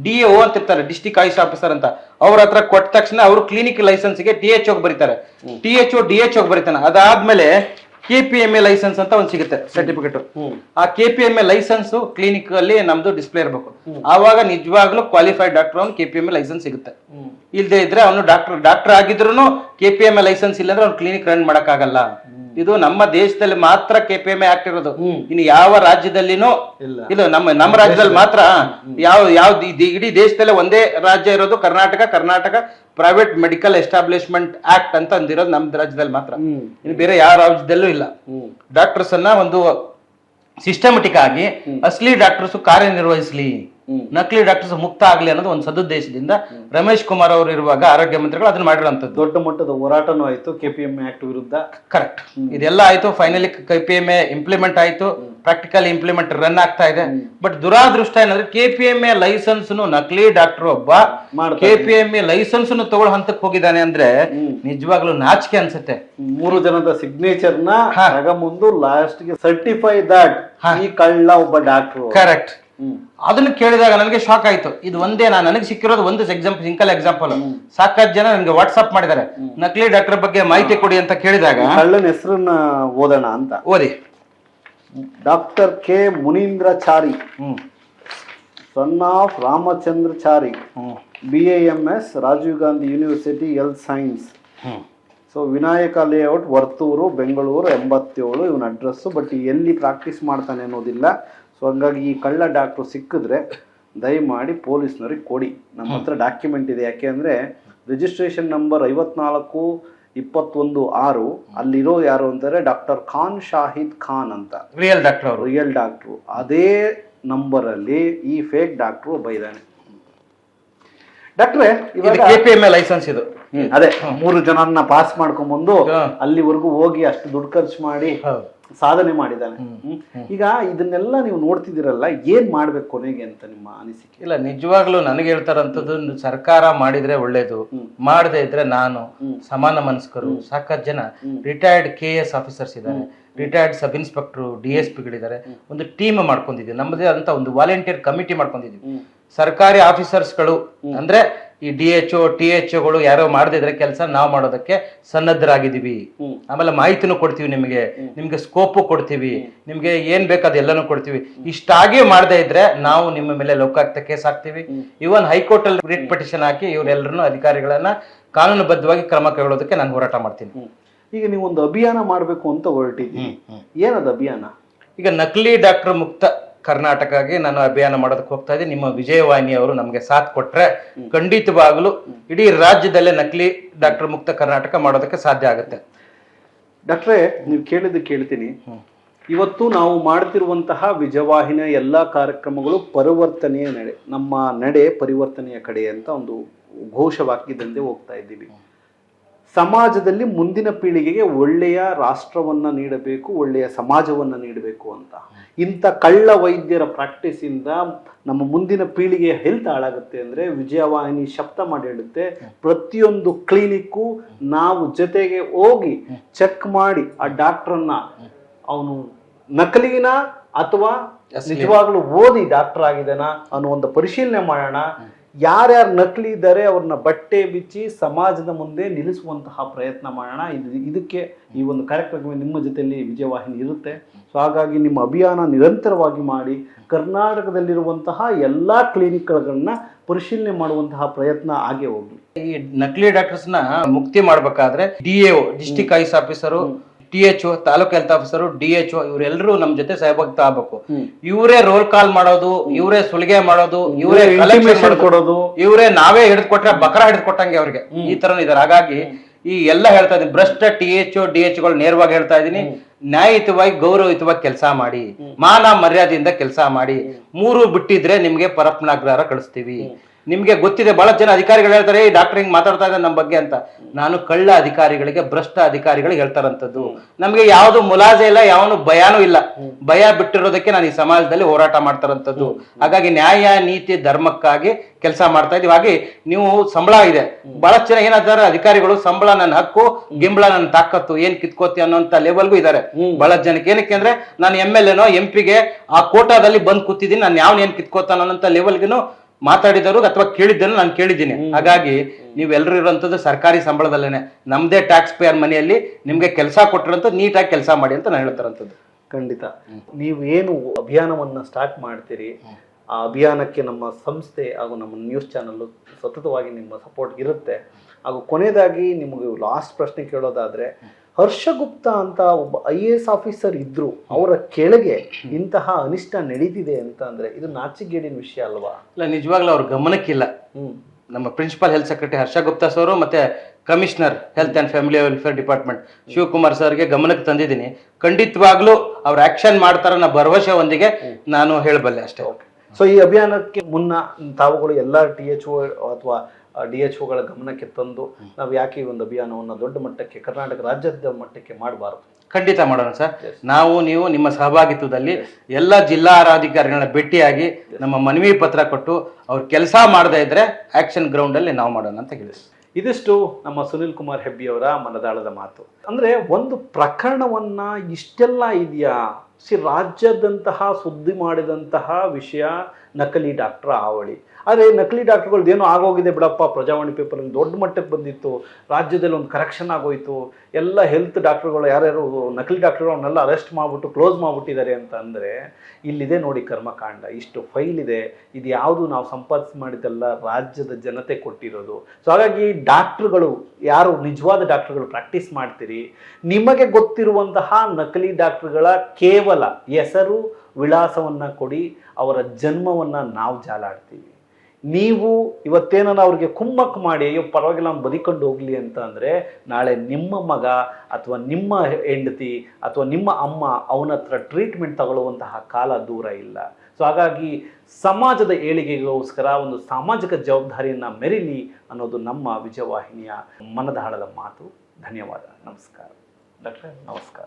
ಡಿ ಎ ಅಂತ ಇರ್ತಾರೆ ಡಿಸ್ಟಿಕ್ ಆಯುಷ್ ಆಫೀಸರ್ ಅಂತ. ಅವ್ರ ಹತ್ರ ಕೊಟ್ಟ ತಕ್ಷಣ ಅವರು ಕ್ಲಿನಿಕ್ ಲೈಸೆನ್ಸ್ಗೆ ಟಿ ಎಚ್ ಹೋಗಿ ಬರೀತಾರೆ. T H O D H ಹೋಗಿ ಬರೀತಾನೆ. ಅದಾದ್ಮೇಲೆ K P M E license ಅಂತ ಒಂದು ಸಿಗುತ್ತೆ ಸರ್ಟಿಫಿಕೇಟ್ ಆ K P M E license clinic ಅಲ್ಲಿ ನಮ್ದು ಡಿಸ್ಪ್ಲೇ ಇರಬೇಕು. ಆವಾಗ ನಿಜವಾಗ್ಲೂ ಕ್ವಾಲಿಫೈಡ್ ಡಾಕ್ಟರ್ ಅವ್ನು K P M E license ಸಿಗುತ್ತೆ. ಇಲ್ಲದೆ ಇದ್ರೆ ಅವನು ಡಾಕ್ಟರ್ ಡಾಕ್ಟರ್ ಆಗಿದ್ರು K P M E license ಇಲ್ಲಾಂದ್ರೆ ಅವ್ನು ಕ್ಲಿನಿಕ್ ರನ್ ಮಾಡಕ್ಕಾಗಲ್ಲ. ಇದು ನಮ್ಮ ದೇಶದಲ್ಲಿ ಮಾತ್ರ ಕೆಪಿಎಂಎ ಆಕ್ಟ್ ಇರೋದು ಇನ್ನು ಯಾವ ರಾಜ್ಯದಲ್ಲಿನೂ ಇಲ್ಲ. ಇಲ್ಲ ನಮ್ಮ ನಮ್ಮ ರಾಜ್ಯದಲ್ಲಿ ಮಾತ್ರ ಯಾವ ಯಾವ ಇಡೀ ದೇಶದಲ್ಲೇ ಒಂದೇ ರಾಜ್ಯ ಇರೋದು Karnataka Karnataka private medical establishment act ಅಂತ ಅಂದಿರೋದು ನಮ್ಮ ರಾಜ್ಯದಲ್ಲಿ ಮಾತ್ರ. ಇನ್ನು ಬೇರೆ ಯಾವ ರಾಜ್ಯದಲ್ಲೂ ಇಲ್ಲ. ಡಾಕ್ಟರ್ಸ್ ಅನ್ನ ಒಂದು ಸಿಸ್ಟಮೆಟಿಕ್ ಆಗಿ ಅಸ್ಲಿ ಡಾಕ್ಟರ್ಸ್ ಕಾರ್ಯನಿರ್ವಹಿಸಲಿ. ನಕಲಿ ಡಾಕ್ಟರ್ಸ್ ಮುಕ್ತ ಆಗ್ಲಿ ಅನ್ನೋದು ಒಂದು ಸದುದ್ದೇಶದಿಂದ ರಮೇಶ್ ಕುಮಾರ್ ಅವರು ಇರುವಾಗ ಆರೋಗ್ಯ ಮಂತ್ರಿಗಳು ಅದನ್ನ ಮಾಡಿರೋಂಥದ್ದು. ದೊಡ್ಡ ಮಟ್ಟದ ಹೋರಾಟನೂ ಆಯ್ತು ಕೆಪಿಎಂ ಆಕ್ಟ್ ವಿರುದ್ಧ. ಕರೆಕ್ಟ್ ಇದೆಲ್ಲ ಆಯ್ತು finally K P M implement ಆಯ್ತು ಪ್ರಾಕ್ಟಿಕಲ್ ಇಂಪ್ಲಿಮೆಂಟ್ ರನ್ ಆಗ್ತಾ ಇದೆ. ಬಟ್ ದುರಾದೃಷ್ಟ ಏನಂದ್ರೆ K P M E license ನಕಲಿ ಡಾಕ್ಟರ್ ಒಬ್ಬ ಮಾಡ್ತಾನೆ. K P M E license ತಗೊಳ್ಳೋ ಹಂತಕ್ಕೆ ಹೋಗಿದ್ದಾನೆ ಅಂದ್ರೆ ನಿಜವಾಗ್ಲೂ ನಾಚಿಕೆ ಅನ್ಸುತ್ತೆ. ಮೂರು ಜನದ ಸಿಗ್ನೇಚರ್ನ ಮುಂದು ಲಾಸ್ಟ್ಗೆ ಸರ್ಟಿಫೈ ದಟ್ ಈ ಕಳ್ಳ ಒಬ್ಬ ಡಾಕ್ಟರ್. ಕರೆಕ್ಟ್ ಅದನ್ನ ಕೇಳಿದಾಗ ನನಗೆ ಶಾಕ್ ಆಯ್ತು. ಇದು ಒಂದೇ ನಾನು ನನಗೆ ಸಿಕ್ಕಿರೋದು ಒಂದು ಎಕ್ಸಾಂಪಲ್ ಸಿಂಕಲ್ ಎಕ್ಸಾಂಪಲ್ ಸಾಕಷ್ಟು ಜನ ನನಗೆ ವಾಟ್ಸ್ಆಪ್ ಮಾಡಿದ್ದಾರೆ. ನಕಲಿ ಡಾಕ್ಟರ್ ಬಗ್ಗೆ ಮಾಹಿತಿ ಕೊಡಿ ಅಂತ ಕೇಳಿದಾಗ ಕಳ್ಳನ ಹೆಸರನ್ನ ಓದೋಣ ಅಂತ. ಓದಿ. Doctor K Munindrachari Chari. Son of Ramachandrachari Chari. B A M S Rajiv Gandhi university L science so Vinayaka layout Varthur Bengaluru ಎಂಬತ್ತೇಳು ಇವನ ಅಡ್ರೆಸ್ಸು ಬಟ್ ಎಲ್ಲಿ ಪ್ರಾಕ್ಟೀಸ್ ಮಾಡ್ತಾನೆ ಅನ್ನೋದಿಲ್ಲ. ಸೊ ಹಂಗಾಗಿ ಈ ಕಳ್ಳ ಡಾಕ್ಟ್ರು ಸಿಕ್ಕಿದ್ರೆ ದಯಮಾಡಿ ಪೊಲೀಸ್ನವ್ರಿಗೆ ಕೊಡಿ. ನಮ್ಮ ಹತ್ರ ಡಾಕ್ಯುಮೆಂಟ್ ಇದೆ. ಯಾಕೆ ಅಂದರೆ ರಿಜಿಸ್ಟ್ರೇಷನ್ ನಂಬರ್ ಐವತ್ನಾಲ್ಕು ಇಪ್ಪತ್ತೊಂದು ಆರು ಅಲ್ಲಿರೋ ಯಾರು ಅಂತಾರೆ? ಡಾಕ್ಟರ್ ಖಾನ್ ಶಾಹಿದ್ ಖಾನ್ ಅಂತ. ರಿಯಲ್ ಡಾಕ್ಟರ್ ಅವರು. ರಿಯಲ್ ಡಾಕ್ಟ್ರು ಅದೇ ನಂಬರಲ್ಲಿ ಈ ಫೇಕ್ ಡಾಕ್ಟ್ರು ಬೈದಾನೆ ಇದ್ದಾನೆ. ಡಾಕ್ಟ್ರೆ ಇದು ಇವಾಗ ಲೈಸೆನ್ಸ್ ಇದು. ಅದೇ. ಮೂರು ಜನನ್ನ ಪಾಸ್ ಮಾಡ್ಕೊಂಡ್ಬಂದು. ಅಲ್ಲಿವರೆಗೂ ಹೋಗಿ ಅಷ್ಟು ದುಡ್ಡು ಖರ್ಚು ಮಾಡಿ ಸಾಧನೆ ಮಾಡಿದ್ದಾನೆ. ಈಗ ಇದನ್ನೆಲ್ಲ ನೀವು ನೋಡ್ತಿದ್ದೀರಲ್ಲ ಏನ್ ಮಾಡ್ಬೇಕು ಕೊನೆಗೆ ಅಂತ ನಿಮ್ಮ ಅನಿಸಿಕೆ? ಇಲ್ಲ ನಿಜವಾಗ್ಲೂ ನನಗೆ ಹೇಳ್ತಾರಂತದ್ದು ಸರ್ಕಾರ ಮಾಡಿದ್ರೆ ಒಳ್ಳೇದು ಮಾಡದೇ ಇದ್ರೆ ನಾನು ಸಮಾನ ಮನಸ್ಕರು ಸಾಕಷ್ಟು ಜನ ರಿಟೈರ್ಡ್ ಕೆ ಎಸ್ ಆಫೀಸರ್ಸ್ ಇದ್ದಾರೆ retired sub inspector D S ಪಿಗಳಿದ್ದಾರೆ ಒಂದು ಟೀಮ್ ಮಾಡ್ಕೊಂಡಿದ್ದೀವಿ. ನಮ್ಮದೇ ಅಂತ ಒಂದು ವಾಲಂಟಿಯರ್ ಕಮಿಟಿ ಮಾಡ್ಕೊಂಡಿದ್ದೀವಿ. ಸರ್ಕಾರಿ ಆಫೀಸರ್ಸ್ಗಳು ಅಂದ್ರೆ ಈ D H O T H ಒಗಳು ಯಾರೋ ಮಾಡದಿದ್ರೆ ಕೆಲಸ ನಾವು ಮಾಡೋದಕ್ಕೆ ಸನ್ನದ್ಧರಾಗಿದ್ದೀವಿ. ಆಮೇಲೆ ಮಾಹಿತಿನೂ ಕೊಡ್ತೀವಿ ನಿಮಗೆ. ನಿಮ್ಗೆ ಸ್ಕೋಪು ಕೊಡ್ತೀವಿ. ನಿಮ್ಗೆ ಏನ್ ಬೇಕು ಅದೆಲ್ಲನೂ ಕೊಡ್ತೀವಿ. ಇಷ್ಟಾಗಿ ಮಾಡದೇ ಇದ್ರೆ ನಾವು ನಿಮ್ಮ ಮೇಲೆ ಲೋಕಾಯುಕ್ತ ಕೇಸ್ ಹಾಕ್ತೀವಿ. ಇವನ್ ಹೈಕೋರ್ಟ್ ಅಲ್ಲಿ ರಿಟ್ ಪಿಟಿಷನ್ ಹಾಕಿ ಇವರೆಲ್ಲರನ್ನು ಅಧಿಕಾರಿಗಳನ್ನ ಕಾನೂನುಬದ್ಧವಾಗಿ ಕ್ರಮ ಕೈಗೊಳ್ಳೋದಕ್ಕೆ ನಾನು ಹೋರಾಟ ಮಾಡ್ತೀನಿ. ಈಗ ನೀವು ಒಂದು ಅಭಿಯಾನ ಮಾಡಬೇಕು ಅಂತ ಹೊರಟಿದ್ದೀನಿ ಏನದು ಅಭಿಯಾನ? ಈಗ ನಕಲಿ ಡಾಕ್ಟರ್ ಮುಕ್ತ ಕರ್ನಾಟಕಗೆ ನಾನು ಅಭಿಯಾನ ಮಾಡೋದಕ್ಕೆ ಹೋಗ್ತಾ ಇದ್ದೀನಿ. ನಿಮ್ಮ ವಿಜಯವಾಣಿ ಅವರು ನಮಗೆ ಸಾಥ್ ಕೊಟ್ರೆ ಖಂಡಿತವಾಗಲೂ ಇಡೀ ರಾಜ್ಯದಲ್ಲೇ ನಕಲಿ ಡಾಕ್ಟರ್ ಮುಕ್ತ ಕರ್ನಾಟಕ ಮಾಡೋದಕ್ಕೆ ಸಾಧ್ಯ ಆಗುತ್ತೆ. ಡಾಕ್ಟ್ರೇ ನೀವು ಕೇಳಿದ್ದು ಕೇಳ್ತೀನಿ. ಇವತ್ತು ನಾವು ಮಾಡ್ತಿರುವಂತಹ ವಿಜಯವಾಹಿನಿಯ ಎಲ್ಲ ಕಾರ್ಯಕ್ರಮಗಳು ಪರಿವರ್ತನೆಯ ನಡೆ ನಮ್ಮ ನಡೆ ಪರಿವರ್ತನೆಯ ಕಡೆ ಅಂತ ಒಂದು ಘೋಷವಾಕ್ಯದಂತೆ ಹೋಗ್ತಾ ಇದ್ದೀವಿ. ಸಮಾಜದಲ್ಲಿ ಮುಂದಿನ ಪೀಳಿಗೆಗೆ ಒಳ್ಳೆಯ ರಾಷ್ಟ್ರವನ್ನು ನೀಡಬೇಕು ಒಳ್ಳೆಯ ಸಮಾಜವನ್ನು ನೀಡಬೇಕು ಅಂತ. ಇಂಥ ಕಳ್ಳ ವೈದ್ಯರ ಪ್ರಾಕ್ಟೀಸಿಂದ ನಮ್ಮ ಮುಂದಿನ ಪೀಳಿಗೆಯ ಹೆಲ್ತ್ ಹಾಳಾಗುತ್ತೆ ಅಂದರೆ ವಿಜಯವಾಹಿನಿ ಶಬ್ದ ಮಾಡಿ ಹೇಳುತ್ತೆ ಪ್ರತಿಯೊಂದು ಕ್ಲಿನಿಕ್ಕು ನಾವು ಜೊತೆಗೆ ಹೋಗಿ ಚೆಕ್ ಮಾಡಿ ಆ ಡಾಕ್ಟ್ರನ್ನ ಅವನು ನಕಲಿನ ಅಥವಾ ನಿಜವಾಗ್ಲೂ ಓದಿ ಡಾಕ್ಟರ್ ಆಗಿದ್ದಾನ ಅನ್ನೋ ಒಂದು ಪರಿಶೀಲನೆ ಮಾಡೋಣ. ಯಾರ್ಯಾರು ನಕಲಿ ಇದ್ದಾರೆ ಅವ್ರನ್ನ ಬಟ್ಟೆ ಬಿಚ್ಚಿ ಸಮಾಜದ ಮುಂದೆ ನಿಲ್ಲಿಸುವಂತಹ ಪ್ರಯತ್ನ ಮಾಡೋಣ. ಇದು ಇದಕ್ಕೆ ಈ ಒಂದು ಕಾರ್ಯಕ್ರಮ ನಿಮ್ಮ ಜೊತೆಯಲ್ಲಿ ವಿಜಯವಾಹಿನಿ ಇರುತ್ತೆ. ಸೊ ಹಾಗಾಗಿ ನಿಮ್ಮ ಅಭಿಯಾನ ನಿರಂತರವಾಗಿ ಮಾಡಿ ಕರ್ನಾಟಕದಲ್ಲಿರುವಂತಹ ಎಲ್ಲ ಕ್ಲಿನಿಕ್ಗಳನ್ನ ಪರಿಶೀಲನೆ ಮಾಡುವಂತಹ ಪ್ರಯತ್ನ ಆಗೇ ಹೋಗಿ ಈ ನಕಲಿ ಡಾಕ್ಟರ್ಸ್ನ ಮುಕ್ತಿ ಮಾಡಬೇಕಾದ್ರೆ D A district ice officer T H O taluk health officer D H O ಇವರೆಲ್ಲರೂ ನಮ್ ಜೊತೆ ಸಹಭಾಗಿತ್ವ ಆಗ್ಬೇಕು. ಇವರೇ ರೋಲ್ ಕಾಲ್ ಮಾಡೋದು ಇವರೇ ಸುಲಿಗೆ ಮಾಡೋದು ಇವರೇ ಕಲೆಕ್ಷನ್ ಕೊಡೋದು. ಇವರೇ ನಾವೇ ಹಿಡಿದು ಕೊಟ್ರೆ ಬಕರ ಹಿಡಿದು ಕೊಟ್ಟಂಗೆ ಅವ್ರಿಗೆ ಈ ತರ ಇದಾರೆ. ಹಾಗಾಗಿ ಈ ಎಲ್ಲ ಹೇಳ್ತಾ ಇದೀನಿ ಭ್ರಷ್ಟ ಟಿ ಎಚ್ ಡಿ ಎಚ್ಗಳು ನೇರವಾಗಿ ಹೇಳ್ತಾ ಇದೀನಿ ನ್ಯಾಯಯುತವಾಗಿ ಗೌರವಯುತವಾಗಿ ಕೆಲಸ ಮಾಡಿ. ಮಾನ ಮರ್ಯಾದೆಯಿಂದ ಕೆಲಸ ಮಾಡಿ. ಮೂರು ಬಿಟ್ಟಿದ್ರೆ ನಿಮ್ಗೆ ಪರಪ್ನಾಗ್ರಹ ಕಳಿಸ್ತೀವಿ. ನಿಮ್ಗೆ ಗೊತ್ತಿದೆ, ಬಹಳ ಜನ ಅಧಿಕಾರಿಗಳು ಹೇಳ್ತಾರೆ ಈ ಡಾಕ್ಟರ್ ಹಿಂಗ್ ಮಾತಾಡ್ತಾ ಇದ್ದಾರೆ ನಮ್ಮ ಬಗ್ಗೆ ಅಂತ. ನಾನು ಕಳ್ಳ ಅಧಿಕಾರಿಗಳಿಗೆ, ಭ್ರಷ್ಟ ಅಧಿಕಾರಿಗಳಿಗೆ ಹೇಳ್ತಾರಂಥದ್ದು. ನಮ್ಗೆ ಯಾವುದು ಮುಲಾಜೆ ಇಲ್ಲ, ಯಾವನು ಭಯಾನೂ ಇಲ್ಲ. ಭಯ ಬಿಟ್ಟಿರೋದಕ್ಕೆ ನಾನು ಈ ಸಮಾಜದಲ್ಲಿ ಹೋರಾಟ ಮಾಡ್ತಾರಂತದ್ದು ಹಾಗಾಗಿ ನ್ಯಾಯ, ನೀತಿ, ಧರ್ಮಕ್ಕಾಗಿ ಕೆಲಸ ಮಾಡ್ತಾ ಇದೀವಿ ಹಾಗೆ ನೀವು ಸಂಬಳ ಇದೆ. ಬಹಳ ಜನ ಏನಾದ್ರೆ ಅಧಿಕಾರಿಗಳು, ಸಂಬಳ ನನ್ನ ಹಕ್ಕು, ಗಿಂಬಳ ನನ್ನ ತಾಕತ್ತು, ಏನ್ ಕಿತ್ಕೋತಿ ಅನ್ನೋಂತ ಲೆವೆಲ್ಗೂ ಇದಾರೆ ಬಹಳ ಜನಕ್ಕೆ ಏನಕ್ಕೆ ಅಂದ್ರೆ, ನಾನು ಎಂ ಎಲ್ ಎನೋ ಎಂ ಪಿಗೆ ಆ ಕೋಟಾದಲ್ಲಿ ಬಂದ್ ಕೂತಿದ್ದೀನಿ, ನಾನು ಯಾವ್ನ ಏನ್ ಕಿತ್ಕೋತಾನ ಅನ್ನೋಂತ ಲೆವೆಲ್ಗೂ ಮಾತಾಡಿದವರು ಅಥವಾ ಕೇಳಿದ್ದನ್ನು ನಾನು ಕೇಳಿದ್ದೀನಿ. ಹಾಗಾಗಿ ನೀವೆಲ್ಲರೂ ಇರುವಂತದ್ದು ಸರ್ಕಾರಿ ಸಂಬಳದಲ್ಲೇನೆ. ನಮ್ದೇ ಟ್ಯಾಕ್ಸ್ ಪೇಯರ್ ಮನೆಯಲ್ಲಿ ನಿಮ್ಗೆ ಕೆಲಸ ಕೊಟ್ಟಿರಂತ ನೀಟಾಗಿ ಕೆಲಸ ಮಾಡಿ ಅಂತ ನಾನು ಹೇಳ್ತಾರಂತದ್ದು. ಖಂಡಿತ. ನೀವು ಏನು ಅಭಿಯಾನವನ್ನ ಸ್ಟಾರ್ಟ್ ಮಾಡ್ತೀರಿ ಆ ಅಭಿಯಾನಕ್ಕೆ ನಮ್ಮ ಸಂಸ್ಥೆ ಹಾಗೂ ನಮ್ಮ ನ್ಯೂಸ್ ಚಾನಲ್ ಸತತವಾಗಿ ನಿಮ್ಮ ಸಪೋರ್ಟ್ ಇರುತ್ತೆ. ಹಾಗೂ ಕೊನೆಯದಾಗಿ ನಿಮಗೆ ಲಾಸ್ಟ್ ಪ್ರಶ್ನೆ ಕೇಳೋದಾದ್ರೆ ಹರ್ಷಗುಪ್ತ ಅಂತ ಒಬ್ಬ ಐ ಎ ಎಸ್ ಆಫೀಸರ್ ಇದ್ರು. ಅವರ ಕೆಳಗೆ ಇಂತಹ ಅನಿಷ್ಟ ನಡೀತಿದೆ ಅಂತ ಅಂದ್ರೆ ಇದು ನಾಚಿಗೇಡಿನ ವಿಷಯ ಅಲ್ವಾ? ಇಲ್ಲ ನಿಜವಾಗ್ಲೂ ಅವ್ರ ಗಮನಕ್ಕಿಲ್ಲ. ನಮ್ಮ principal health secretary Harsha Gupta sir ಮತ್ತೆ commissioner health and family welfare department Shivakumar ಸರ್ಗೆ ಗಮನಕ್ಕೆ ತಂದಿದ್ದೀನಿ. ಖಂಡಿತವಾಗ್ಲೂ ಅವ್ರ ಆಕ್ಷನ್ ಮಾಡ್ತಾರ ನಾ ಭರವಸೆ ಒಂದಿಗೆ ನಾನು ಹೇಳಬಲ್ಲೆ ಅಷ್ಟೇ. ಸೊ ಈ ಅಭಿಯಾನಕ್ಕೆ ಮುನ್ನ ತಾವುಗಳು ಎಲ್ಲ ಟಿ ಎಚ್ ಒ ಅಥವಾ ಡಿ ಎಚ್ ಒಗಳ ಗಮನಕ್ಕೆ ತಂದು ನಾವು ಯಾಕೆ ಈ ಒಂದು ಅಭಿಯಾನವನ್ನು ದೊಡ್ಡ ಮಟ್ಟಕ್ಕೆ ಕರ್ನಾಟಕ ರಾಜ್ಯದ ಮಟ್ಟಕ್ಕೆ ಮಾಡಬಾರದು? ಖಂಡಿತ ಮಾಡೋಣ ಸರ್. ನಾವು ನೀವು ನಿಮ್ಮ ಸಹಭಾಗಿತ್ವದಲ್ಲಿ ಎಲ್ಲ ಜಿಲ್ಲಾ ಆರಾಧಿಕಾರಿಗಳನ್ನ ಭೇಟಿಯಾಗಿ ನಮ್ಮ ಮನವಿ ಪತ್ರ ಕೊಟ್ಟು ಅವ್ರು ಕೆಲಸ ಮಾಡದೇ ಇದ್ರೆ ಆಕ್ಷನ್ ಗ್ರೌಂಡ್ ಅಲ್ಲಿ ನಾವು ಮಾಡೋಣ ಅಂತ ಹೇಳಿ ಇದಿಷ್ಟು ನಮ್ಮ ಸುನಿಲ್ ಕುಮಾರ್ ಹೆಬ್ಬಿಯವರ ಮನದಾಳದ ಮಾತು. ಅಂದ್ರೆ ಒಂದು ಪ್ರಕರಣವನ್ನ ಇಷ್ಟೆಲ್ಲ ಇದೆಯಾ? ಸಿ ರಾಜ್ಯದಂತಹ ಸುದ್ದಿ ಮಾಡಿದಂತಹ ವಿಷಯ ನಕಲಿ ಡಾಕ್ಟರ್ ಹಾವಳಿ ಆದರೆ ನಕಲಿ ಡಾಕ್ಟರ್ಗಳ್ದು ಏನೋ ಆಗೋಗಿದೆ ಬಿಡಪ್ಪ. ಪ್ರಜಾವಾಣಿ ಪೇಪರಲ್ಲಿ ದೊಡ್ಡ ಮಟ್ಟಕ್ಕೆ ಬಂದಿತ್ತು. ರಾಜ್ಯದಲ್ಲಿ ಒಂದು ಕರೆಕ್ಷನ್ ಆಗೋಯಿತು. ಎಲ್ಲ ಹೆಲ್ತ್ ಡಾಕ್ಟ್ರುಗಳು ಯಾರ್ಯಾರು ನಕಲಿ ಡಾಕ್ಟ್ರುಗಳು ಅವನ್ನೆಲ್ಲ ಅರೆಸ್ಟ್ ಮಾಡಿಬಿಟ್ಟು ಕ್ಲೋಸ್ ಮಾಡಿಬಿಟ್ಟಿದ್ದಾರೆ ಅಂತ ಅಂದರೆ ಇಲ್ಲಿದೆ ನೋಡಿ ಕರ್ಮಕಾಂಡ. ಇಷ್ಟು ಫೈಲ್ ಇದೆ. ಇದು ಯಾವುದು ನಾವು ಸಂಪಾದಿಸಿ ಮಾಡಿದ್ದೆಲ್ಲ ರಾಜ್ಯದ ಜನತೆ ಕೊಟ್ಟಿರೋದು. ಸೊ ಹಾಗಾಗಿ ಡಾಕ್ಟ್ರುಗಳು, ಯಾರು ನಿಜವಾದ ಡಾಕ್ಟ್ರುಗಳು ಪ್ರಾಕ್ಟೀಸ್ ಮಾಡ್ತೀರಿ? ನಿಮಗೆ ಗೊತ್ತಿರುವಂತಹ ನಕಲಿ ಡಾಕ್ಟ್ರುಗಳ ಕೇವಲ ಹೆಸರು, ವಿಳಾಸವನ್ನು ಕೊಡಿ, ಅವರ ಜನ್ಮವನ್ನು ನಾವು ಜಾಲಾಡ್ತೀವಿ. ನೀವು ಇವತ್ತೇನ ಅವ್ರಿಗೆ ಕುಮ್ಮಕ್ ಮಾಡಿ, ಅಯ್ಯೋ ಪರವಾಗಿಲ್ಲ, ಅವ್ನು ಬದಿಕೊಂಡು ಹೋಗ್ಲಿ ಅಂತ ಅಂದರೆ, ನಾಳೆ ನಿಮ್ಮ ಮಗ ಅಥವಾ ನಿಮ್ಮ ಹೆಂಡತಿ ಅಥವಾ ನಿಮ್ಮ ಅಮ್ಮ ಅವನ ಹತ್ರ ಟ್ರೀಟ್ಮೆಂಟ್ ತಗೊಳ್ಳುವಂತಹ ಕಾಲ ದೂರ ಇಲ್ಲ. ಸೊ ಹಾಗಾಗಿ ಸಮಾಜದ ಏಳಿಗೆಗೋಸ್ಕರ ಒಂದು ಸಾಮಾಜಿಕ ಜವಾಬ್ದಾರಿಯನ್ನು ಮೆರಿಲಿ ಅನ್ನೋದು ನಮ್ಮ ವಿಜಯವಾಹಿನಿಯ ಮನದಾಳದ ಮಾತು. ಧನ್ಯವಾದ. ನಮಸ್ಕಾರ. ಡಾಕ್ಟ್ರೆ, ನಮಸ್ಕಾರ.